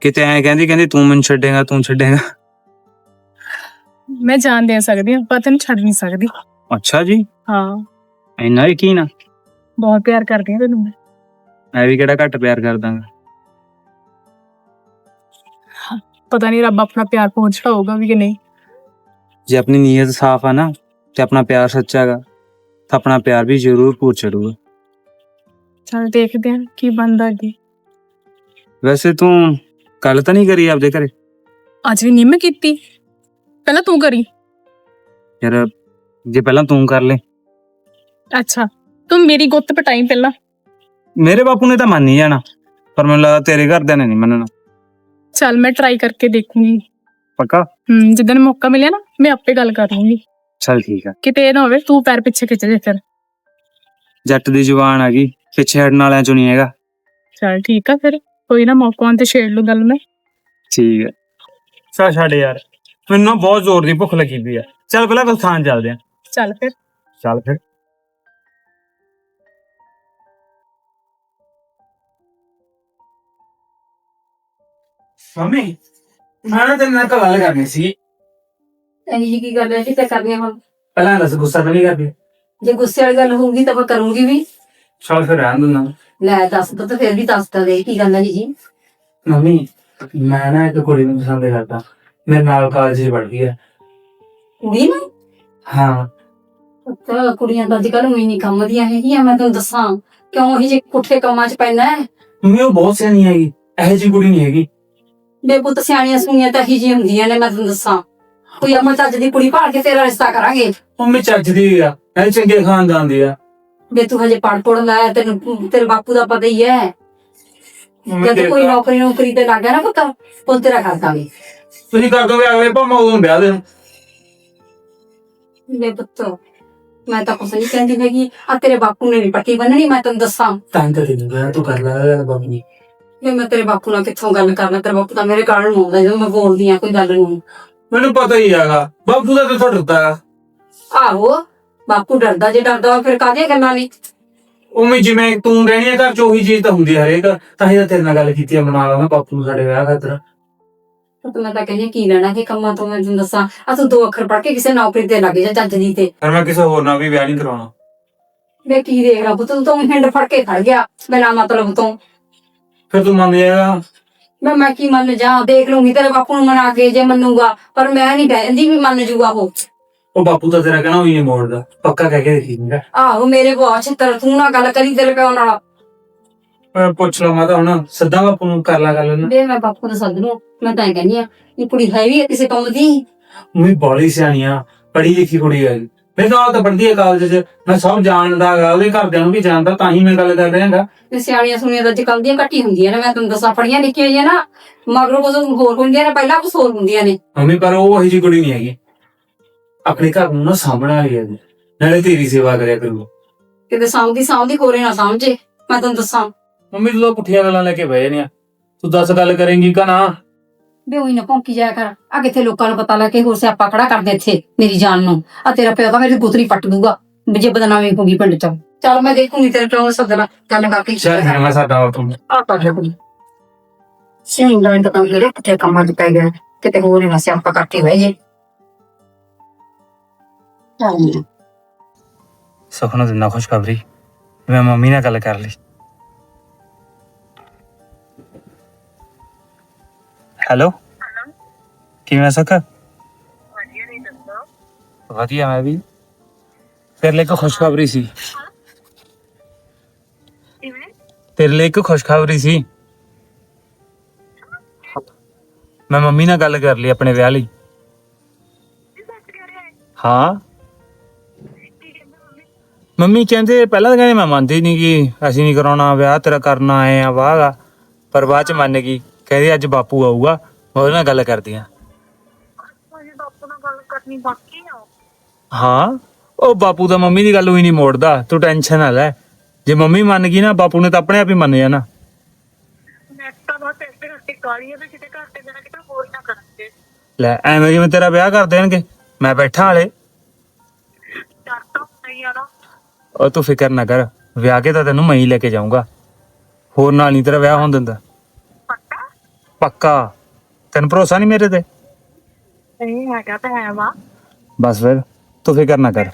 A: ਕਿਤੇ ਐਂ ਕਹਿੰਦੀ ਕਹਿੰਦੀ ਤੂੰ ਮੈਨੂੰ ਛੱਡੇਗਾ ਤੂੰ ਛੱਡੇਗਾ।
B: ਮੈਂ ਜਾਣ ਦੇ ਸਕਦੀ ਹਾਂ ਪਰ ਤੈਨੂੰ ਛੱਡ ਨਹੀਂ ਸਕਦੀ।
A: ਅੱਛਾ ਜੀ।
B: ਹਾਂ।
A: ਇੰਨਾ ਯਕੀਨ ਆ?
B: ਬਹੁਤ ਪਿਆਰ ਕਰਦੀ ਹਾਂ ਤੈਨੂੰ ਮੈਂ।
A: ਮੈਂ ਵੀ ਕਿਹੜਾ ਘੱਟ ਪਿਆਰ ਕਰਦਾਗਾ
B: ਪਤਾ ਨਹੀਂ ਰੱਬ ਆਪਣਾ ਪਿਆਰ ਪਹੁੰਚ ਹੋਊਗਾ ਵੀ ਕਿ ਨਹੀਂ।
A: ਜੇ ਆਪਣੀ ਨੀਅਤ ਸਾਫ਼ ਆ ਨਾ ਤੇ ਆਪਣਾ ਪਿਆਰ ਸੱਚਾ ਹੈਗਾ ਤਾਂ ਆਪਣਾ ਪਿਆਰ ਵੀ ਜ਼ਰੂਰ ਪੂਰ ਚੜੂਗਾ।
B: ਚਲ ਦੇਖਦੇ ਹਾਂ ਕੀ ਬਣਦਾ ਅੱਗੇ।
A: ਵੈਸੇ ਤੂੰ ਕੱਲ ਤਾਂ ਨਹੀਂ ਕਰੀ ਆਪਦੇ ਘਰੇ?
B: ਅੱਜ ਵੀ ਨਹੀਂ ਮੈਂ ਕੀਤੀ। ਪਹਿਲਾਂ ਤੂੰ ਕਰੀ।
A: ਯਾਰ ਜੇ ਪਹਿਲਾਂ ਤੂੰ ਕਰ ਲੈ।
B: ਅੱਛਾ ਤੂੰ ਮੇਰੀ ਗੁੱਤ ਪਟਾਈ ਪਹਿਲਾਂ।
A: ਮੇਰੇ ਬਾਪੂ ਨੇ ਤਾਂ ਮੰਨ ਹੀ ਜਾਣਾ ਪਰ ਮੈਨੂੰ ਲੱਗਦਾ ਤੇਰੇ ਘਰਦਿਆਂ ਨੇ ਨਹੀਂ ਮੰਨਣਾ।
B: ਚੱਲ ਮੈਂ ਟਰਾਈ ਕਰਕੇ ਦੇਖੂੰਗੀ।
A: ਪੱਕਾ?
B: ਹੂੰ ਜਿੱਦਣ ਮੌਕਾ ਮਿਲਿਆ ਨਾ ਮੈਂ ਆਪੇ ਗੱਲ ਕਰ ਲੂੰਗੀ।
A: ਚੱਲ ਠੀਕ ਆ।
B: ਕਿਤੇ ਇਹ ਨਾ ਹੋਵੇ ਤੂੰ ਪੈਰ ਪਿੱਛੇ ਖਿੱਚ ਦੇ ਫਿਰ।
A: ਜੱਟ ਦੀ ਜ਼ੁਬਾਨ ਆ ਗਈ ਪਿੱਛੇ ਹਟਣ ਵਾਲਿਆਂ ਚੋਂ ਨਹੀਂ ਹੈਗਾ।
B: ਚੱਲ ਠੀਕ ਆ ਫਿਰ ਕੋਈ ਨਾ ਮੌਕਾ ਆਉਣ ਤੇ ਛੇੜ ਲੂ ਗੱਲ ਮੈਂ।
A: ਠੀਕ ਹੈ ਚਾ ਛੱਡ ਯਾਰ ਮੈਨੂੰ ਨਾ ਬਹੁਤ ਜ਼ੋਰ ਦੀ ਭੁੱਖ ਲੱਗੀ ਪਈ ਆ। ਚੱਲ ਪਹਿਲਾਂ ਖਾਣ ਚੱਲਦੇ ਆ।
B: ਚੱਲ ਫਿਰ।
A: ਚੱਲ ਫਿਰ। ਮੰਮੀ ਮੈਂ ਨਾ ਤੇਰੇ ਨਾਲ ਇੱਕ ਗੱਲ ਕਰਨੀ ਸੀ।
C: ਐਨੀ ਜੀ ਕੀ ਗੱਲ ਹੈ ਜੀ ਤੇ ਕਰਨੀ ਹੁਣ?
A: ਪਹਿਲਾਂ ਦੱਸ ਗੁੱਸਾ ਤਾਂ ਨਹੀਂ ਕਰਦੀ?
C: ਜੇ ਗੁੱਸੇ ਵਾਲੀ ਗੱਲ ਹੋਊਗੀ ਤਾਂ ਮੈਂ ਕਰੂੰਗੀ ਵੀ।
A: ਚੱਲ ਫਿਰ ਰਹਿਣ ਦਿੰਦਾ।
C: ਲੈ ਦੱਸ ਦੋ ਤਾਂ ਫਿਰ ਵੀ ਦੱਸ ਤਾ ਦੇ ਕੀ ਗੱਲ ਹੈ ਜੀ?
A: ਮੰਮੀ ਮੈਂ ਨਾ ਇੱਕ ਕੁੜੀ ਨੂੰ ਪਸੰਦ ਕਰਦਾ। ਮੇਰੇ ਨਾਲ ਕਾਲਜ 'ਚ ਪੜ੍ਹਦੀ ਹੈ
C: ਕੁੜੀ ਨੂੰ?
A: ਹਾਂ।
C: ਤਾਂ ਕੁੜੀਆਂ ਤਾਂ ਅੱਜ ਕੱਲ੍ਹ ਵੀ ਨਹੀਂ ਕੰਮ ਦੀਆਂ ਹੈਗੀਆਂ ਮੈਂ ਤੁਹਾਨੂੰ ਦੱਸਾਂ। ਕਿਉਂ? ਇਹ ਜੇ ਪੁੱਠੇ ਕੰਮਾਂ 'ਚ ਪੈਣਾ ਹੈ।
A: ਮੰਮੀ ਉਹ ਬਹੁਤ ਸਿਆਣੀ ਹੈਗੀ। ਇਹੋ ਜਿਹੀ ਕੁੜੀ ਨਹੀਂ ਹੈਗੀ।
C: ਬੇ ਪੁੱਤ ਸਿਆਣੀਆਂ ਸੁਣੀਆਂ ਤਾਂ ਇਹੀ ਜਿਹੀਆਂ ਹੁੰਦੀਆਂ ਨੇ ਮੈਂ ਤੁਹਾਨੂੰ ਦੱਸਾਂ। ਕੋਈ ਅਮਰ ਚੱਜ ਦੀ ਕੁੜੀ ਭਾਲ ਕੇ ਤੇਰਾ ਰਿਸ਼ਤਾ ਕਰਾਂਗੇ?
A: ਮੰਮੀ ਚੱਜਦੀ ਆ ਇਹ ਚੰਗੇ ਖਾਨਦਾਨ ਦੀ ਆ।
C: ਬੇ ਤੂੰ ਹਜੇ ਪੜ ਪੜ ਲੈ ਤੈਨੂੰ ਤੇਰੇ ਬਾਪੂ ਦਾ ਪਤਾ ਹੀ ਹੈ।
A: ਮੰਮੀ
C: ਜਦ ਕੋਈ
A: ਦੇਖਦਾ-
C: ਨੌਕਰੀ ਨੌਕਰੀ ਤੇ ਲੱਗ ਗਿਆ ਨਾ ਪੁੱਤ ਪੁੱਤ ਤੇਰਾ ਕਰ ਦਾਂਗੇ।
A: ਤੁਸੀਂ ਕਰ ਦੋਗੇ ਅਗਲੇ ਭਾਵੇਂ ਉਦੋਂ ਵਿਆਹ ਦੇ
C: ਬੇ ਪੁੱਤ ਮੈਂ ਤਾਂ ਕੁਛ ਨਹੀਂ ਕਹਿੰਦੀ ਹੈਗੀ। ਆ ਤੇਰੇ ਬਾਪੂ ਨੇ ਨਹੀਂ ਪੱਟੀ ਬੰਨਣੀ ਮੈਂ ਤੈਨੂੰ ਦੱਸਾਂ।
A: ਤੂੰ ਕਰ ਲੈ ਬਾਬੀ ਜੀ।
C: ਵੀ ਮੈਂ ਤੇਰੇ ਬਾਪੂ ਨਾਲ ਕਿੱਥੋਂ ਗੱਲ ਕਰਨਾ ਤੇਰਾ ਬਾਪੂ ਤਾਂ ਮੇਰੇ ਕਾਰਨ ਨੂੰ ਆਉਂਦਾ ਜਦੋਂ ਮੈਂ ਬੋਲਦੀ ਆ ਕੋਈ ਗੱਲ ਨੂੰ।
A: ਮੈਨੂੰ ਪਤਾ ਹੀ ਹੈਗਾ ਬਾਪੂ ਦਾ ਤੇ ਤੁਹਾਡਾ
C: ਆਹੋ ਬਾਪੂ ਡਰਦਾ ਜੇ ਡਰਦਾ ਫਿਰ ਕਾਹਦੀਆਂ ਗੱਲਾਂ ਨੇ?
A: ਉਵੇਂ ਜਿਵੇਂ ਤੂੰ ਰਹਿਣੀ ਹੈ ਘਰ ਚ ਉਹੀ ਚੀਜ਼ ਤਾਂ ਹੁੰਦੀ ਹੈ ਹਰੇਕ ਤਾਂ ਹੀ ਤਾਂ ਤੇਰੇ ਨਾਲ ਗੱਲ ਕੀਤੀ ਆ ਬਣਾ ਲਾਂਗਾ ਬਾਪੂ ਨੂੰ ਸਾਡੇ ਵਿਆਹ ਖਾਤਰ।
C: ਤੇ ਮੈਂ ਤਾਂ ਕਹਿੰਦੀ ਕੀ ਲੈਣਾ ਕਿ ਕੰਮਾਂ ਤੋਂ ਮੈਂ ਤੈਨੂੰ ਦੱਸਾਂ। ਆ ਤੂੰ ਦੋ ਅੱਖਰ ਪੜ੍ਹ ਕੇ ਕਿਸੇ ਨੌਕਰੀ ਤੇ ਲੱਗ ਜਾ ਦੀ ਤੇ।
A: ਫਿਰ ਮੈਂ ਕਿਸੇ ਹੋਰ ਨਾਲ ਵੀ ਵਿਆਹ ਨਹੀਂ ਕਰਾਉਣਾ।
C: ਵੇ ਕੀ ਦੇਖ ਰਿਹਾ ਪੁੱਤ ਤੂੰ ਤਾਂ ਹਿੰਡ ਫੜ ਕੇ ਖੜ ਗਿਆ ਬਿਨਾਂ ਮਤਲਬ ਤੋਂ।
A: ਫਿਰ ਤੂੰ ਮੰਨ ਜਾਏਗਾ?
C: ਮੈਂ ਮੈਂ ਕੀ ਮੰਨ ਜਾ ਦੇਖ ਲੂੰਗੀ ਤੇਰੇ ਬਾਪੂ ਨੂੰ ਮਨਾ ਕੇ ਜੇ ਮੰਨੂਗਾ ਪਰ ਮੈਂ ਨਹੀਂ ਕਹਿੰਦੀ ਵੀ ਮੰਨ ਜੂਗਾ ਉਹ।
A: ਉਹ ਬਾਪੂ ਤਾਂ ਤੇਰਾ ਕਹਿਣਾ ਹੋਈ ਮੋੜਦਾ ਪੱਕਾ ਕਹਿ ਕੇ ਦੇਖੀ ਮੇਰਾ
C: ਆਹੋ ਮੇਰੇ ਬਹੁਤ ਛਿੱਤਰ ਤੂੰ ਨਾ ਗੱਲ ਕਰੀ ਤੇਰੇ ਪਿਓ ਨਾਲ।
A: ਮੈਂ ਪੁੱਛ ਲਾ ਮੈਂ ਤਾਂ ਹੁਣ ਸਿੱਧਾ ਬਾਪੂ ਨੂੰ ਕਰ ਲਾ ਗੱਲ ਨਾ।
C: ਵੇ ਮੈਂ ਬਾਪੂ ਨੂੰ ਸੱਦ ਲੂੰ ਮੈਂ ਤਾਂ ਇਹ ਕਹਿੰਦੀ ਆ ਇਹ ਕੁੜੀ ਹੈ ਵੀ ਕਿਸੇ ਕੰਮ ਦੀ?
A: ਮੈਂ ਬੜੀ ਸਿਆਣੀ ਆ ਪੜ੍ਹੀ ਲਿਖੀ ਕੁੜੀ ਹੈ ਮੇਰੇ ਨਾਲ ਤਾਂ ਪੜ੍ਹਦੀ ਹੈ ਕਾਲਜ 'ਚ। ਮੈਂ ਸਭ ਜਾਣਦਾ ਹੈਗਾ ਉਹਦੇ ਘਰਦਿਆਂ ਨੂੰ ਵੀ ਜਾਣਦਾ ਤਾਂ ਹੀ ਮੈਂ ਗੱਲ ਕਰ ਰਿਹਾ ਹੈਗਾ
C: ਤੇ ਸਿਆਣੀਆਂ ਸੁਣੀਆਂ ਤਾਂ ਅੱਜ ਕੱਲ ਦੀਆਂ ਘੱਟੀ ਹੁੰਦੀਆਂ ਨੇ ਮੈਂ ਤੁਹਾਨੂੰ ਦੱਸਾਂ ਪੜੀਆਂ ਲਿਖੀਆਂ ਹੋਈਆਂ ਨਾ ਮਗਰੋਂ ਕੁਝ ਹੋਰ ਹੁੰਦੀਆਂ ਨੇ ਪਹਿਲਾਂ ਕੁਝ ਹੋਰ ਹੁੰਦੀਆਂ ਨੇ।
A: ਮੰਮੀ ਪਰ ਉਹ ਉਹੀ ਜਿਹੀ ਕੁੜੀ ਨਹੀਂ ਹੈਗੀ। ਆਪਣੇ ਘਰ ਨੂੰ ਨਾ ਸਾਂਭਣਾ ਵਾਲੀ ਹੈ। ਨਾਲੇ ਤੇਰੀ ਸੇਵਾ ਕਰਿਆ ਕਰੂ।
C: ਕਿਤੇ ਸਾਂਭਦੀ ਸਾਂਭਦੀ ਕੋਰੇ ਨਾ ਸਮਝੇ ਮੈਂ ਤੁਹਾਨੂੰ ਦੱਸਾਂ।
A: ਮੰਮੀ ਤੂੰ ਤਾਂ ਪੁੱਠੀਆਂ ਗੱਲਾਂ ਲੈ ਕੇ ਬਹਿ ਆ ਤੂੰ ਦੱਸ ਗੱਲ ਕਰੇਂਗੀ ਕਾ ਨਾ?
C: ਬੇ ਉਹੀ ਨਾ ਭੌਂਕੀ ਜਾਇਆ ਕਰ। ਆ ਕਿੱਥੇ ਲੋਕਾਂ ਨੂੰ ਪਤਾ ਲੱਗ ਕੇ ਹੋਰ ਸਿਆਪਾ ਖੜਾ ਕਰਦੇ ਇੱਥੇ ਮੇਰੀ ਜਾਨ ਨੂੰ। ਆ ਤੇਰਾ ਪਿਓ ਤਾਂ ਮੇਰੀ ਗੁੱਤਰੀ ਪੱਟ ਦੂਗਾ ਵੀ ਜੇ ਬਦਨਾਮੀ ਹੋਊਗੀ ਪਿੰਡ ਚ। ਚੱਲ ਮੈਂ ਦੇਖੂੰਗੀ ਤੇਰੇ ਪਿਓ ਸੱਦਣਾ ਗੱਲ ਕਰਕੇ
A: ਚੱਲ ਫਿਰ ਮੈਂ ਸਾਡਾ ਉਹ ਤੂੰ
C: ਆ ਤਾਂ ਜੇ ਕੋਈ। ਸਿੰਘ ਦਾ ਤਾਂ ਕੰਮ ਜਿਹੜੇ ਕਿਤੇ ਕੰਮਾਂ 'ਚ ਪੈ ਗਿਆ ਕਿਤੇ ਹੋਰ ਹੀ ਨਾ ਸਿਆਪਾ ਕੱਟੇ ਹੋਏ ਜੇ। ਚੱਲ
A: ਸੁਖ ਨੂੰ ਦਿੰਦਾ ਖੁਸ਼ਖਬਰੀ ਮੈਂ ਮੰਮੀ ਨਾਲ ਗੱਲ ਕਰ ਲਈ। ਹੈਲੋ ਕਿਵੇਂ ਆ ਸੁਖ? ਵਧੀਆ ਮੈਂ ਵੀ। ਤੇਰੇ ਲਈ ਇੱਕ ਖੁਸ਼ਖਬਰੀ ਸੀ। ਤੇਰੇ ਲਈ ਇੱਕ ਖੁਸ਼ਖਬਰੀ ਸੀ। ਮੈਂ ਮੰਮੀ ਨਾਲ ਗੱਲ ਕਰ ਲਈ ਆਪਣੇ ਵਿਆਹ ਲਈ। ਹਾਂ? ਮੰਮੀ? ਕਹਿੰਦੇ ਪਹਿਲਾਂ ਤਾਂ ਕਹਿੰਦੇ ਮੈਂ ਮੰਨਦੀ ਨਹੀਂ ਕਿ ਅਸੀਂ ਨਹੀਂ ਕਰਾਉਣਾ ਵਿਆਹ ਤੇਰਾ ਕਰਨਾ ਆਏ ਆ ਵਾਹਗਾ ਪਰ ਬਾਅਦ ਚ ਮੰਨ ਗਈ। ਕਹਿੰਦੀ ਅੱਜ ਬਾਪੂ ਆਊਗਾ ਮੈਂ ਉਹਦੇ ਨਾਲ ਗੱਲ ਕਰਦੀ ਆ। ਹਾਂ ਉਹ ਬਾਪੂ ਦਾ ਮੰਮੀ ਦੀ ਗੱਲ ਹੋਈ ਨਹੀਂ ਮੋੜਦਾ ਤੂੰ ਟੈਨਸ਼ਨ ਨਾ ਲੈ। ਜੇ ਮੰਮੀ ਮੰਨ ਗਈ ਨਾ ਬਾਪੂ ਨੇ ਤਾਂ ਆਪਣੇ ਆਪ ਹੀ ਮੰਨ ਜਾਣਾ। ਲੈ ਐਵੇਂ ਜਿਵੇਂ ਤੇਰਾ ਵਿਆਹ ਕਰ ਦੇਣਗੇ? ਮੈਂ ਬੈਠਾ ਹਾਲੇ। ਉਹ ਤੂੰ ਫਿਕਰ ਨਾ ਕਰ ਵਿਆਹ ਕੇ ਤਾਂ ਤੈਨੂੰ ਮੈਂ ਹੀ ਲੈ ਕੇ ਜਾਊਂਗਾ। ਹੋਰ ਨਾਲ ਨਹੀਂ ਤੇਰਾ ਵਿਆਹ ਹੋਣ ਦਿੰਦਾ। ਪੱਕਾ? ਤੈਨੂੰ ਭਰੋਸਾ ਨਹੀਂ ਮੇਰੇ ਤੇ?
I: ਨਹੀਂ ਹੈਗਾ ਤਾਂ ਹੈ ਵਾ।
A: ਬਸ ਫਿਰ ਤੂੰ ਫਿਕਰ ਨਾ ਕਰ।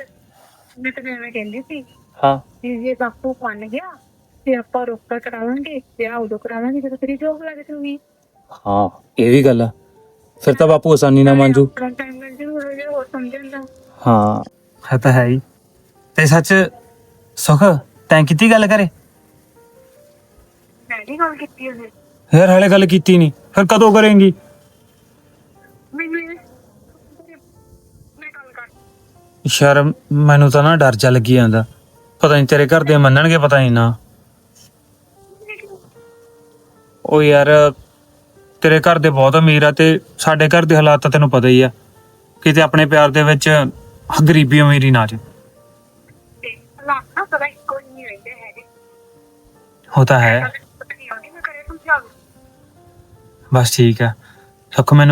I: ਮੈਂ ਤਾਂ ਐਵੇਂ ਕਹਿੰਦੀ ਸੀ
A: ਹਾਂ।
I: ਕਿ ਜੇ ਬਾਪੂ ਮੰਨ ਗਿਆ ਤੇ ਆਪਾਂ ਰੋਕਾ ਕਰਾਵਾਂਗੇ ਵਿਆਹ ਉਦੋਂ ਕਰਾਵਾਂਗੇ ਜਦੋਂ ਤੇਰੀ ਜੋਬ ਲੱਗ ਜੂਗੀ।
A: ਹਾਂ ਇਹ ਵੀ ਗੱਲ ਆ। ਫਿਰ ਤਾਂ ਬਾਪੂ ਆਸਾਨੀ ਨਾਲ ਮੰਨ ਜੂ।
I: ਆਪਣਾ ਟਾਈਮ ਮਿਲ ਜੂ ਹੋਰ ਜੇ ਹੋਰ ਸਮਝਣ ਦਾ।
A: ਹਾਂ। ਹੈ ਤਾਂ ਹੈ ਹੀ। ਤੇ ਸੱਚ ਸੁਖ ਤੈਂ ਕੀਤੀ ਗੱਲ ਕਰੇ?
I: ਮੈਂ ਨਹੀਂ ਗੱਲ ਕੀਤੀ ਉਹਨੇ।
A: ਯਾਰ ਹਾਲੇ ਗੱਲ ਕੀਤੀ ਨਹੀਂ ਫਿਰ ਕਦੋਂ ਕਰੇਂਗੀ?
I: ਮੈਨੂੰ ਇਹ- ਮੈਂ ਗੱਲ ਕਰ
A: ਸ਼ਰਮ ਮੈਨੂੰ ਤਾਂ ਨਾ ਡਰ ਜਾ ਲੱਗੀ ਜਾਂਦਾ। ਪਤਾ ਨਹੀਂ ਤੇਰੇ ਘਰ ਦੇ ਮੰਨਣਗੇ ਪਤਾ ਨਹੀਂ ਨਾ। ਉਹ ਯਾਰ ਤੇਰੇ ਘਰ ਦੇ ਬਹੁਤ ਅਮੀਰ ਆ ਤੇ ਸਾਡੇ ਘਰ ਦੇ ਹਾਲਾਤ ਤਾਂ ਤੈਨੂੰ ਪਤਾ ਹੀ ਆ। ਕਿਤੇ ਆਪਣੇ ਪਿਆਰ ਦੇ ਵਿੱਚ ਗਰੀਬੀ ਅਮੀਰੀ ਨਾ ਆ ਜਾਏ।
I: ਤੇ ਹਾਲਾਤ ਨਾ ਸਦਾ ਇੱਕੋ ਹੀ ਨਹੀਂ ਰਹਿੰਦੇ ਹੈਗੇ।
A: ਉਹ ਤਾਂ ਹੈ। ਬਸ ਠੀਕ ਆ। ਸੁੱਖ ਮੈਨੂੰ